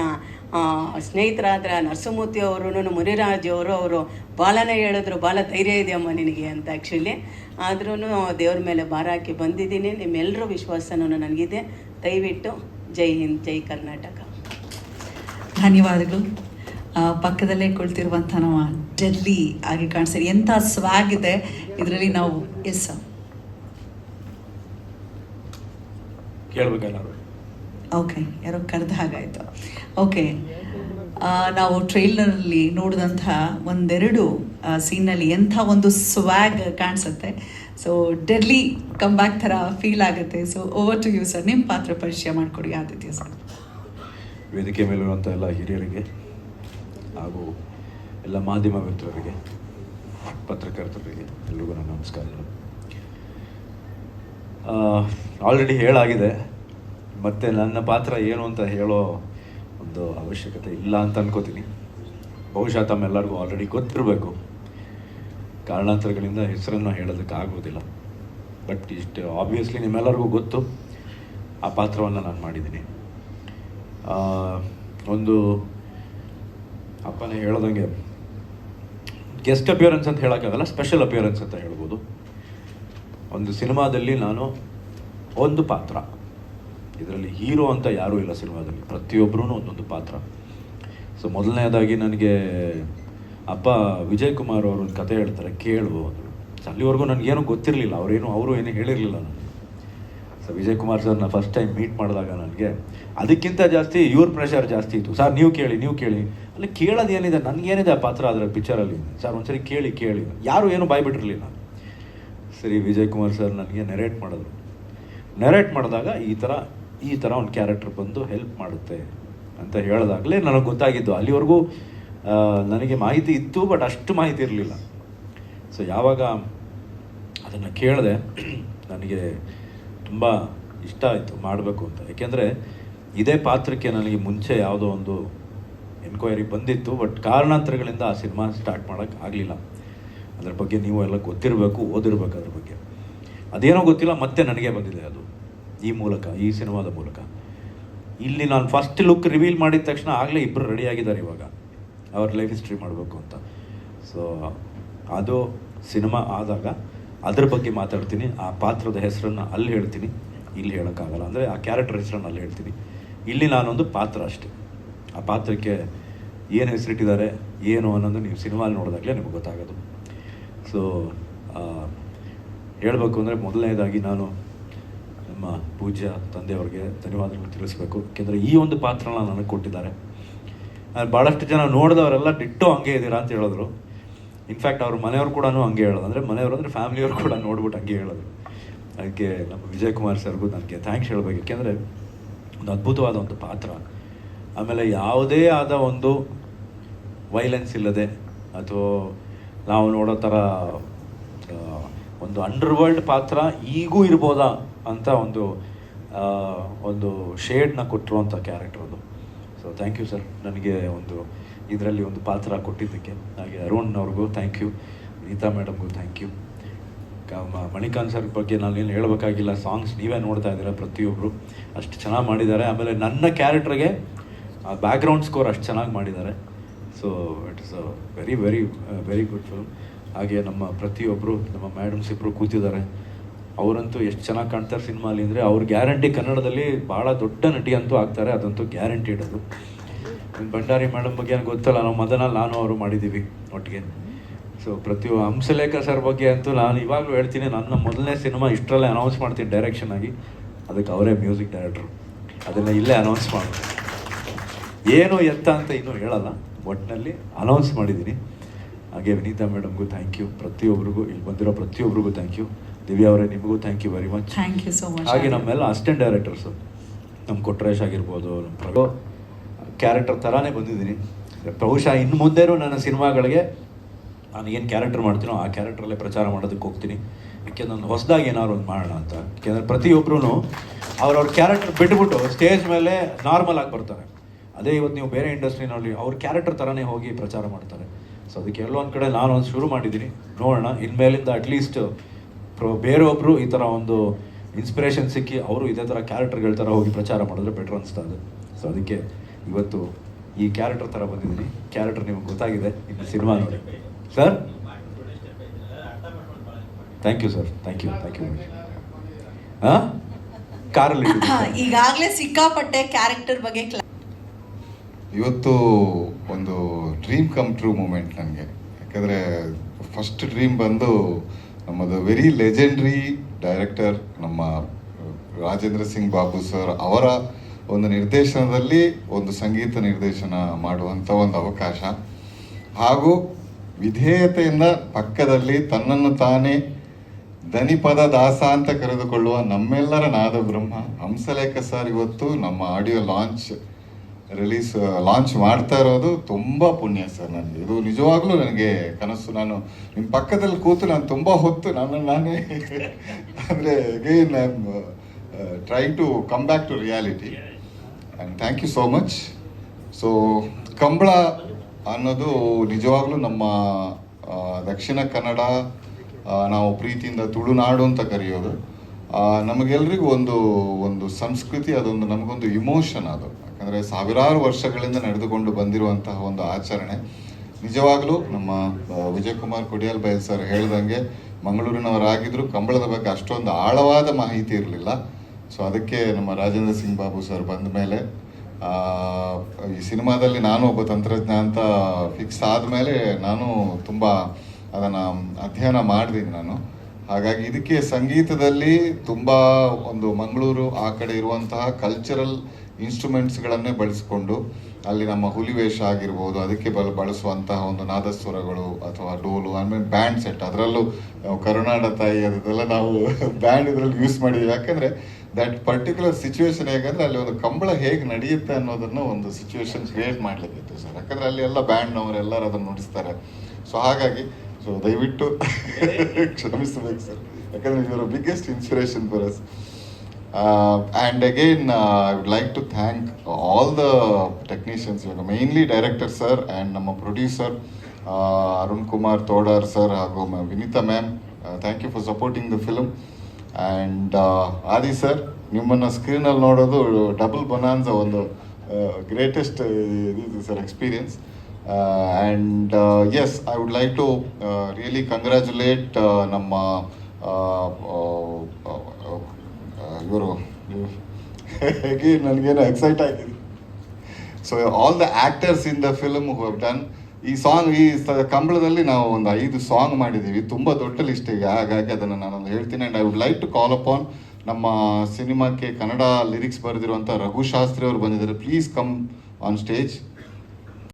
ಸ್ನೇಹಿತರಾದ ನರಸಿಂಹಮೂರ್ತಿ ಅವರು ಮುನಿರಾಜ್ ಅವರು ಅವರು ಬಾಲನೇ ಹೇಳಿದ್ರು, ಬಾಲ ಧೈರ್ಯ ಇದೆಯಮ್ಮ ನಿನಗೆ ಅಂತ ಆ್ಯಕ್ಚುಲಿ ಆದ್ರೂ ದೇವ್ರ ಮೇಲೆ ಭಾರ ಹಾಕಿ ಬಂದಿದ್ದೀನಿ. ನಿಮ್ಮೆಲ್ಲರ ವಿಶ್ವಾಸನೂ ನನಗಿದೆ. ದಯವಿಟ್ಟು ಜೈ ಹಿಂದ್ ಜೈ ಕರ್ನಾಟಕ.
ಧನ್ಯವಾದಗಳು. ಪಕ್ಕದಲ್ಲೇ ಕುಳಿತಿರುವಂಥ ನಮ್ಮ ಡೆಲ್ಲಿ ಆಗಿ ಕಾಣಿಸ್ತೀವಿ ಎಂಥ ಸ್ವಾಗ್ ಇದೆ ಇದರಲ್ಲಿ ನಾವು ಎಸ್ ಓಕೆ ಯಾರೋ ಕರೆದ ಹಾಗಾಯಿತು ಓಕೆ ನಾವು ಟ್ರೈಲರಲ್ಲಿ ನೋಡಿದಂಥ ಒಂದೆರಡು ಸೀನಲ್ಲಿ ಎಂಥ ಒಂದು ಸ್ವ್ಯಾಗ್ ಕಾಣಿಸುತ್ತೆ. ಸೊ ಡೆಲ್ಲಿ ಕಮ್ ಬ್ಯಾಕ್ ಥರ ಫೀಲ್ ಆಗುತ್ತೆ. So over to you sir ನಿಮ್ಮ ಪಾತ್ರ ಪರಿಚಯ ಮಾಡಿಕೊಡಿ, ಆದಿತ್ಯ ಸರ್
ವೇದಿಕೆ ಮೇಲಿರುವಂಥ ಎಲ್ಲ ಹಿರಿಯರಿಗೆ ಹಾಗೂ ಎಲ್ಲ ಮಾಧ್ಯಮ ಮಿತ್ರರಿಗೆ, ಪತ್ರಕರ್ತರಿಗೆ ಎಲ್ರಿಗೂ ನನ್ನ ನಮಸ್ಕಾರಗಳು. ಆಲ್ರೆಡಿ ಹೇಳಾಗಿದೆ. ಮತ್ತು ನನ್ನ ಪಾತ್ರ ಏನು ಅಂತ ಹೇಳೋ ಒಂದು ಅವಶ್ಯಕತೆ ಇಲ್ಲ ಅಂತ ಅನ್ಕೋತೀನಿ. ಬಹುಶಃ ತಮ್ಮೆಲ್ಲರಿಗೂ ಆಲ್ರೆಡಿ ಗೊತ್ತಿರಬೇಕು. ಕಾರಣಾಂತರಗಳಿಂದ ಹೆಸರನ್ನು ಹೇಳೋದಕ್ಕೆ ಆಗೋದಿಲ್ಲ. ಬಟ್ ಇಷ್ಟು ಆಬ್ವಿಯಸ್ಲಿ ನಿಮ್ಮೆಲ್ಲರಿಗೂ ಗೊತ್ತು. ಆ ಪಾತ್ರವನ್ನು ನಾನು ಮಾಡಿದ್ದೀನಿ. ಒಂದು ಅಪ್ಪನೇ ಹೇಳ್ದಂಗೆ ಗೆಸ್ಟ್ ಅಪಿಯರೆನ್ಸ್ ಅಂತ ಹೇಳೋಕ್ಕಾಗಲ್ಲ ಸ್ಪೆಷಲ್ ಅಪಿಯರೆನ್ಸ್ ಅಂತ ಹೇಳ್ಬೋದು. ಒಂದು ಸಿನಿಮಾದಲ್ಲಿ ನಾನು ಒಂದು ಪಾತ್ರ. ಇದರಲ್ಲಿ ಹೀರೋ ಅಂತ ಯಾರೂ ಇಲ್ಲ ಸಿನಿಮಾದಲ್ಲಿ. ಪ್ರತಿಯೊಬ್ಬರೂ ಒಂದೊಂದು ಪಾತ್ರ. ಸೊ ಮೊದಲನೇದಾಗಿ ನನಗೆ ಅಪ್ಪ ವಿಜಯ್ ಕುಮಾರ್ ಅವರು ಒಂದು ಕತೆ ಹೇಳ್ತಾರೆ, ಕೇಳು ಅಂದರು ಅಲ್ಲಿವರೆಗೂ ನನಗೇನು ಗೊತ್ತಿರಲಿಲ್ಲ, ಅವರೇನು, ಅವರು ಏನು ಹೇಳಿರಲಿಲ್ಲ ನನಗೆ. ಸರ್ ವಿಜಯ್ ಕುಮಾರ್ ಸರ್ನ ಫಸ್ಟ್ ಟೈಮ್ ಮೀಟ್ ಮಾಡಿದಾಗ ನನಗೆ, ಅದಕ್ಕಿಂತ ಜಾಸ್ತಿ ಇವ್ರ ಪ್ರೆಷರ್ ಜಾಸ್ತಿ ಇತ್ತು. ಸರ್ ನೀವು ಕೇಳಿ ನೀವು ಕೇಳಿ. ಅಲ್ಲಿ ಕೇಳೋದು ಏನಿದೆ ನನಗೇನಿದೆ ಆ ಪಾತ್ರ ಅದರ ಪಿಕ್ಚರಲ್ಲಿ ಸರ್ ಒಂದ್ಸರಿ ಕೇಳಿ ಕೇಳಿ. ಯಾರು ಏನು ಬಾಯ್ಬಿಟ್ಟಿರಲಿಲ್ಲ ಸರಿ ವಿಜಯ್ ಕುಮಾರ್ ಸರ್ ನನಗೆ ನೆರೇಟ್ ಮಾಡಿದ್ರು. ನೆರೇಟ್ ಮಾಡಿದಾಗ ಈ ಥರ ಈ ಥರ ಒಂದು ಕ್ಯಾರೆಕ್ಟರ್ ಬಂದು ಹೆಲ್ಪ್ ಮಾಡುತ್ತೆ ಅಂತ ಹೇಳಿದಾಗಲೇ ನನಗೆ ಗೊತ್ತಾಗಿದ್ದು. ಅಲ್ಲಿವರೆಗೂ ನನಗೆ ಮಾಹಿತಿ ಇತ್ತು ಬಟ್ ಅಷ್ಟು ಮಾಹಿತಿ ಇರಲಿಲ್ಲ. ಸೊ ಯಾವಾಗ ಅದನ್ನು ಕೇಳಿದೆ, ನನಗೆ ತುಂಬ ಇಷ್ಟ ಆಯಿತು ಮಾಡಬೇಕು ಅಂತ. ಯಾಕೆಂದರೆ, ಇದೇ ಪಾತ್ರಕ್ಕೆ ನನಗೆ ಮುಂಚೆ ಯಾವುದೋ ಒಂದು ಎನ್ಕ್ವೈರಿ ಬಂದಿತ್ತು ಬಟ್ ಕಾರಣಾಂತರಗಳಿಂದ ಆ ಸಿನಿಮಾ ಸ್ಟಾರ್ಟ್ ಮಾಡೋಕ್ಕೆ ಆಗಲಿಲ್ಲ. ಅದ್ರ ಬಗ್ಗೆ ನೀವು ಎಲ್ಲ ಗೊತ್ತಿರಬೇಕು, ಓದಿರಬೇಕು ಅದ್ರ ಬಗ್ಗೆ. ಅದೇನೋ ಗೊತ್ತಿಲ್ಲ, ಮತ್ತೆ ನನಗೆ ಬಂದಿದೆ ಅದು. ಈ ಮೂಲಕ, ಈ ಸಿನಿಮಾದ ಮೂಲಕ. ಇಲ್ಲಿ ನಾನು ಫಸ್ಟ್ ಲುಕ್ ರಿವೀಲ್ ಮಾಡಿದ ತಕ್ಷಣ ಆಗಲೇ ಇಬ್ಬರು ರೆಡಿ ಆಗಿದ್ದಾರೆ ಇವಾಗ. ಅವ್ರ ಲೈಫ್ ಹಿಸ್ಟ್ರಿ ಮಾಡಬೇಕು ಅಂತ. ಸೊ ಅದು ಸಿನಿಮಾ ಆದಾಗ ಅದ್ರ ಬಗ್ಗೆ ಮಾತಾಡ್ತೀನಿ. ಆ ಪಾತ್ರದ ಹೆಸರನ್ನು ಅಲ್ಲಿ ಹೇಳ್ತೀನಿ. ಇಲ್ಲಿ ಹೇಳೋಕ್ಕಾಗಲ್ಲ. ಅಂದರೆ ಆ ಕ್ಯಾರೆಕ್ಟರ್ ಹೆಸರನ್ನು ಅಲ್ಲಿ ಹೇಳ್ತೀನಿ. ಇಲ್ಲಿ ನಾನೊಂದು ಪಾತ್ರ ಅಷ್ಟೇ. ಆ ಪಾತ್ರಕ್ಕೆ ಏನು ಹೆಸರಿಟ್ಟಿದ್ದಾರೆ, ಏನು ಅನ್ನೋದು ನೀವು ಸಿನಿಮಾಲಿ ನೋಡಿದಾಗಲೇ ನಿಮಗೆ ಗೊತ್ತಾಗೋದು. ಸೊ ಹೇಳಬೇಕು ಅಂದರೆ ಮೊದಲನೇದಾಗಿ ನಾನು ನಮ್ಮ ಪೂಜ್ಯ, ತಂದೆಯವ್ರಿಗೆ ಧನ್ಯವಾದಗಳು ತಿಳಿಸ್ಬೇಕು. ಯಾಕೆಂದರೆ ಈ ಒಂದು ಪಾತ್ರನ ನನಗೆ ಕೊಟ್ಟಿದ್ದಾರೆ. ಭಾಳಷ್ಟು ಜನ ನೋಡಿದವರೆಲ್ಲ ಡಿಟ್ಟು ಹಂಗೆ ಇದ್ದೀರಾ ಅಂತ ಹೇಳಿದ್ರು. ಇನ್ಫ್ಯಾಕ್ಟ್ ಅವ್ರ ಮನೆಯವ್ರು ಕೂಡ ಹಂಗೆ ಹೇಳೋದು ಅಂದರೆ ಮನೆಯವರು ಅಂದರೆ ಫ್ಯಾಮಿಲಿಯವರು ಕೂಡ ನೋಡ್ಬಿಟ್ಟು ಹಂಗೆ ಹೇಳೋದು ಅದಕ್ಕೆ ನಮ್ಮ ವಿಜಯ್ ಕುಮಾರ್ ಸರ್ಗೂ ನನಗೆ ಥ್ಯಾಂಕ್ಸ್ ಹೇಳಬೇಕು. ಯಾಕೆಂದರೆ ಒಂದು ಅದ್ಭುತವಾದ ಒಂದು ಪಾತ್ರ. ಆಮೇಲೆ ಯಾವುದೇ ಆದ ಒಂದು ವೈಲೆನ್ಸ್ ಇಲ್ಲದೆ ಅಥವಾ ನಾವು ನೋಡೋ ಥರ ಒಂದು ಅಂಡರ್ ವರ್ಲ್ಡ್ ಪಾತ್ರ ಈಗೂ ಇರ್ಬೋದಾ ಅಂತ ಒಂದು ಒಂದು ಶೇಡ್ನ ಕೊಟ್ಟಿರುವಂಥ ಕ್ಯಾರೆಕ್ಟರ್ ಅದು. ಸೊ ಥ್ಯಾಂಕ್ ಯು ಸರ್ ನನಗೆ ಒಂದು ಇದರಲ್ಲಿ ಒಂದು ಪಾತ್ರ ಕೊಟ್ಟಿದ್ದಕ್ಕೆ. ಹಾಗೆ ಅರುಣ್ ಅವ್ರಿಗೂ ಥ್ಯಾಂಕ್ ಯು ನೀತಾ ಮೇಡಮ್ಗೂ ಥ್ಯಾಂಕ್ ಯು ಮಣಿಕಾಂತ್ ಸರ್ ಬಗ್ಗೆ ನಾನೇನು ಹೇಳಬೇಕಾಗಿಲ್ಲ. ಸಾಂಗ್ಸ್ ನೀವೇ ನೋಡ್ತಾ ಇದ್ದೀರಾ ಪ್ರತಿಯೊಬ್ಬರು ಅಷ್ಟು ಚೆನ್ನಾಗಿ ಮಾಡಿದ್ದಾರೆ. ಆಮೇಲೆ ನನ್ನ ಕ್ಯಾರೆಕ್ಟ್ರಿಗೆ ಬ್ಯಾಕ್ಗ್ರೌಂಡ್ ಸ್ಕೋರ್ ಅಷ್ಟು ಚೆನ್ನಾಗಿ ಮಾಡಿದ್ದಾರೆ. So it is a very very very good film ಹಾಗೆ ನಮ್ಮ ಪ್ರತಿಯೊಬ್ಬರು ನಮ್ಮ ಮೇಡಮ್ಸ್ ಇಬ್ಬರು ಕೂತಿದ್ದಾರೆ. ಅವರಂತೂ ಎಷ್ಟು ಚೆನ್ನಾಗಿ ಕಾಣ್ತಾರೆ ಸಿನಿಮಾಲಿ ಅಂದರೆ ಅವ್ರು ಗ್ಯಾರಂಟಿ ಕನ್ನಡದಲ್ಲಿ ಭಾಳ ದೊಡ್ಡ ನಟಿ ಅಂತೂ ಆಗ್ತಾರೆ, ಅದಂತೂ ಗ್ಯಾರಂಟಿಡ್ ಅದು ಭಂಡಾರಿ ಮೇಡಮ್ ಬಗ್ಗೆ ನನಗೆ ಗೊತ್ತಲ್ಲ, ನಾವು ಮದನಲ್ಲಿ ನಾನು ಅವರು ಮಾಡಿದ್ದೀವಿ ಒಟ್ಟಿಗೆ. ಸೊ ಪ್ರತಿ ಹಂಸಲೇಖ ಸರ್ ಬಗ್ಗೆ ಅಂತೂ ನಾನು ಇವಾಗಲೂ ಹೇಳ್ತೀನಿ, ನನ್ನ ಮೊದಲನೇ ಸಿನಿಮಾ ಇಷ್ಟರಲ್ಲೇ ಅನೌನ್ಸ್ ಮಾಡ್ತೀನಿ ಡೈರೆಕ್ಷನ್ ಆಗಿ. ಅದಕ್ಕೆ ಅವರೇ ಮ್ಯೂಸಿಕ್ ಡೈರೆಕ್ಟ್ರು ಅದನ್ನು ಇಲ್ಲೇ ಅನೌನ್ಸ್ ಮಾಡೋದು. ಏನು ಎತ್ತ ಅಂತ ಇನ್ನೂ ಹೇಳಲ್ಲ ಒಟ್ಟಿನಲ್ಲಿ ಅನೌನ್ಸ್ ಮಾಡಿದ್ದೀನಿ. ಹಾಗೆ ವಿನೀತಾ ಮೇಡಮ್ಗೂ ಥ್ಯಾಂಕ್ ಯು ಪ್ರತಿಯೊಬ್ಬರಿಗೂ ಇಲ್ಲಿ ಬಂದಿರೋ ಪ್ರತಿಯೊಬ್ಬರಿಗೂ ಥ್ಯಾಂಕ್ ಯು ದಿವ್ಯಾ ಅವರೇ ನಿಮಗೂ thank you very much
thank you so much
ಹಾಗೆ ನಮ್ಮೆಲ್ಲ ಅಸಿಸ್ಟೆಂಟ್ ಡೈರೆಕ್ಟರ್ಸು ನಮ್ಮ ಕೊಟ್ರೇಶ್ ಆಗಿರ್ಬೋದು ನಮ್ಮ ಪ್ರಭು ಕ್ಯಾರೆಕ್ಟರ್ ಥರಾನೇ ಬಂದಿದ್ದೀನಿ. ಬಹುಶಃ ಇನ್ನು ಮುಂದೆನೂ ನನ್ನ ಸಿನಿಮಾಗಳಿಗೆ ನಾನು ಏನು ಕ್ಯಾರೆಕ್ಟರ್ ಮಾಡ್ತೀನೋ ಆ ಕ್ಯಾರೆಕ್ಟ್ರಲ್ಲೇ ಪ್ರಚಾರ ಮಾಡೋದಕ್ಕೆ ಹೋಗ್ತೀನಿ. ಯಾಕೆಂದ್ರೆ ನಾನು ಹೊಸದಾಗಿ ಏನಾದ್ರು ಒಂದು ಮಾಡೋಣ ಅಂತ. ಯಾಕೆಂದರೆ ಪ್ರತಿಯೊಬ್ಬರೂ ಅವ್ರವ್ರ ಕ್ಯಾರೆಕ್ಟರ್ ಬಿಟ್ಬಿಟ್ಟು ಸ್ಟೇಜ್ ಮೇಲೆ ನಾರ್ಮಲ್ ಆಗಿ ಬರ್ತಾರೆ. ಅದೇ ಇವತ್ತು ನೀವು ಬೇರೆ ಇಂಡಸ್ಟ್ರಿನಲ್ಲಿ ಅವ್ರ ಕ್ಯಾರೆಕ್ಟರ್ ಥರನೇ ಹೋಗಿ ಪ್ರಚಾರ ಮಾಡ್ತಾರೆ. ಸೊ ಅದಕ್ಕೆ ಎಲ್ಲೊಂದು ಕಡೆ ನಾನು ಒಂದು ಶುರು ಮಾಡಿದ್ದೀನಿ. ನೋಡೋಣ ಇನ್ಮೇಲಿಂದ ಅಟ್ಲೀಸ್ಟ್ ಬೇರೊಬ್ಬರು ಈ ಥರ ಒಂದು ಇನ್ಸ್ಪಿರೇಷನ್ ಸಿಕ್ಕಿ ಅವರು ಇದೇ ಥರ ಕ್ಯಾರೆಕ್ಟರ್ಗಳ ಥರ ಹೋಗಿ ಪ್ರಚಾರ ಮಾಡಿದ್ರೆ ಬೆಟ್ರ್ ಅನಿಸ್ತಾ ಇದೆ ಸೊ ಅದಕ್ಕೆ ಇವತ್ತು ಈ ಕ್ಯಾರೆಕ್ಟರ್ ಥರ ಬಂದಿದ್ದೀನಿ. ಕ್ಯಾರೆಕ್ಟರ್ ನಿಮಗೆ ಗೊತ್ತಾಗಿದೆ. ಇನ್ನು ಸಿನಿಮಾ ನೋಡಿ. Sir thank you sir thank you thank you ಹಾಂ? ಕಾರಲ್ಲಿ
ಈಗಾಗಲೇ ಸಿಕ್ಕಾಪಟ್ಟೆ ಕ್ಯಾರೆಕ್ಟರ್ ಬಗ್ಗೆ
ಇವತ್ತು ಒಂದು ಡ್ರೀಮ್ ಕಮ್ ಟ್ರೂ ಮೂಮೆಂಟ್ ನನಗೆ. ಯಾಕಂದರೆ ಫಸ್ಟ್ ಡ್ರೀಮ್ ಬಂದು ನಮ್ಮದು ವೆರಿ ಲೆಜೆಂಡ್ರಿ ಡೈರೆಕ್ಟರ್ ನಮ್ಮ ರಾಜೇಂದ್ರ ಸಿಂಗ್ ಬಾಬು ಸರ್ ಅವರ ಒಂದು ನಿರ್ದೇಶನದಲ್ಲಿ ಒಂದು ಸಂಗೀತ ನಿರ್ದೇಶನ ಮಾಡುವಂಥ ಒಂದು ಅವಕಾಶ. ಹಾಗೂ ವಿಧೇಯತೆಯಿಂದ ಪಕ್ಕದಲ್ಲಿ ತನ್ನನ್ನು ತಾನೇ ಧನಿಪದ ದಾಸ ಅಂತ ಕರೆದುಕೊಳ್ಳುವ ನಮ್ಮೆಲ್ಲರ ನಾದ ಬ್ರಹ್ಮ. ಹಂಸಲೇಖ ಸರ್ ಇವತ್ತು ನಮ್ಮ ಆಡಿಯೋ ಲಾಂಚ್ ರಿಲೀಸ್ ಲಾಂಚ್ ಮಾಡ್ತಾ ಇರೋದು ತುಂಬ ಪುಣ್ಯ ಸರ್ ನನಗೆ ಇದು ನಿಜವಾಗ್ಲೂ ನನಗೆ ಕನಸು. ನಾನು ನಿಮ್ಮ ಪಕ್ಕದಲ್ಲಿ ಕೂತು ನಾನು ತುಂಬ ಹೊತ್ತು ನಾನು ನಾನೇ ಅಂದರೆ again I am trying to come back to reality and thank you so much so Kambala ಅನ್ನೋದು ನಿಜವಾಗ್ಲೂ ನಮ್ಮ ದಕ್ಷಿಣ ಕನ್ನಡ ನಾವು ಪ್ರೀತಿಯಿಂದ ತುಳುನಾಡು ಅಂತ ಕರೆಯೋದು. ನಮಗೆಲ್ರಿಗೂ ಒಂದು ಒಂದು ಸಂಸ್ಕೃತಿ, ಅದೊಂದು ನಮಗೊಂದು ಇಮೋಷನ್ ಅದು. ಯಾಕಂದರೆ ಸಾವಿರಾರು ವರ್ಷಗಳಿಂದ ನಡೆದುಕೊಂಡು ಬಂದಿರುವಂತಹ ಒಂದು ಆಚರಣೆ. ನಿಜವಾಗಲೂ ನಮ್ಮ ವಿಜಯಕುಮಾರ್ ವಿಜಯ್ ಕುಮಾರ್ ಕೊಡಿಯಾಲ್ ಬೈಲ್ ಸರ್ ಹೇಳ್ದಂಗೆ ಮಂಗಳೂರಿನವರಾಗಿದ್ರು, ಕಂಬಳದ ಬಗ್ಗೆ ಅಷ್ಟೊಂದು ಆಳವಾದ ಮಾಹಿತಿ ಇರಲಿಲ್ಲ. ಸೊ ಅದಕ್ಕೆ ನಮ್ಮ ರಾಜೇಂದ್ರ ಸಿಂಗ್ ಬಾಬು ಸರ್ ಬಂದ ಮೇಲೆ ಈ ಸಿನಿಮಾದಲ್ಲಿ ನಾನು ಒಬ್ಬ ತಂತ್ರಜ್ಞ ಅಂತ ಫಿಕ್ಸ್ ಆದಮೇಲೆ ನಾನು ತುಂಬ ಅದನ್ನು ಅಧ್ಯಯನ ಮಾಡಿದ್ದೀನಿ ನಾನು. ಹಾಗಾಗಿ ಇದಕ್ಕೆ ಸಂಗೀತದಲ್ಲಿ ತುಂಬ ಒಂದು ಮಂಗಳೂರು ಆ ಕಡೆ ಇರುವಂತಹ ಕಲ್ಚರಲ್ ಇನ್ಸ್ಟ್ರೂಮೆಂಟ್ಸ್ಗಳನ್ನೇ ಬಳಸಿಕೊಂಡು ಅಲ್ಲಿ ನಮ್ಮ ಹುಲಿವೇಷ ಆಗಿರ್ಬೋದು, ಅದಕ್ಕೆ ಬಲ ಬಳಸುವಂತಹ ಒಂದು ನಾದಸ್ವರಗಳು ಅಥವಾ ಡೋಲು ಆಮೇಲೆ ಬ್ಯಾಂಡ್ ಸೆಟ್ ಅದರಲ್ಲೂ ಕರುನಾಡ ತಾಯಿ ಅದೆಲ್ಲ ನಾವು ಬ್ಯಾಂಡ್ ಇದರಲ್ಲಿ ಯೂಸ್ ಮಾಡಿದ್ದೀವಿ. ಯಾಕಂದರೆ ದಟ್ ಪರ್ಟಿಕ್ಯುಲರ್ ಸಿಚುವೇಶನ್ ಹೇಗಂದ್ರೆ ಅಲ್ಲಿ ಒಂದು ಕಂಬಳ ಹೇಗೆ ನಡೆಯುತ್ತೆ ಅನ್ನೋದನ್ನ ಒಂದು ಸಿಚುವೇಶನ್ ಕ್ರಿಯೇಟ್ ಮಾಡ್ಲಿಕ್ಕಿತ್ತು ಸರ್. ಯಾಕಂದ್ರೆ ಅಲ್ಲಿ ಎಲ್ಲ ಬ್ಯಾಂಡ್ನವರು ಎಲ್ಲರೂ ಅದನ್ನು ನುಡಿಸ್ತಾರೆ. ಸೊ ಹಾಗಾಗಿ ಸೊ ದಯವಿಟ್ಟು ಕ್ಷಮಿಸಬೇಕು ಸರ್. ಯಾಕಂದ್ರೆ ಇವರ biggest inspiration for us and again I would like to thank all the technicians ಇವಾಗ ಮೇನ್ಲಿ ಡೈರೆಕ್ಟರ್ ಸರ್ ಆ್ಯಂಡ್ ನಮ್ಮ ಪ್ರೊಡ್ಯೂಸರ್ ಅರುಣ್ ಕುಮಾರ್ ತೋಡರ್ ಸರ್ ಹಾಗೂ ಮ- Vinitha ma'am thank you for supporting the film and Adi sir ನಿಮ್ಮನ್ನು ಸ್ಕ್ರೀನಲ್ಲಿ ನೋಡೋದು double bonanza ಒಂದು greatest ಇದು sir experience and yes I would like to really congratulate ನಮ್ಮ ಇವರು ಹೇಗೆ ನನಗೇನು ಎಕ್ಸೈಟ್ ಆಗಿದೆ so all the actors in the film who have done ಈ ಸಾಂಗ್ ಈ ಕಂಬಳದಲ್ಲಿ ನಾವು ಒಂದು ಐದು ಸಾಂಗ್ ಮಾಡಿದ್ದೀವಿ. ತುಂಬ ದೊಡ್ಡ ಲಿಸ್ಟ್ ಈಗ. ಹಾಗಾಗಿ ಅದನ್ನು ನಾನೊಂದು ಹೇಳ್ತೀನಿ. And I would like to call upon ನಮ್ಮ ಸಿನಿಮಾಕ್ಕೆ ಕನ್ನಡ ಲಿರಿಕ್ಸ್ ಬರೆದಿರುವಂಥ ರಘು ಶಾಸ್ತ್ರಿ ಅವರು ಬಂದಿದ್ದಾರೆ. Please come on stage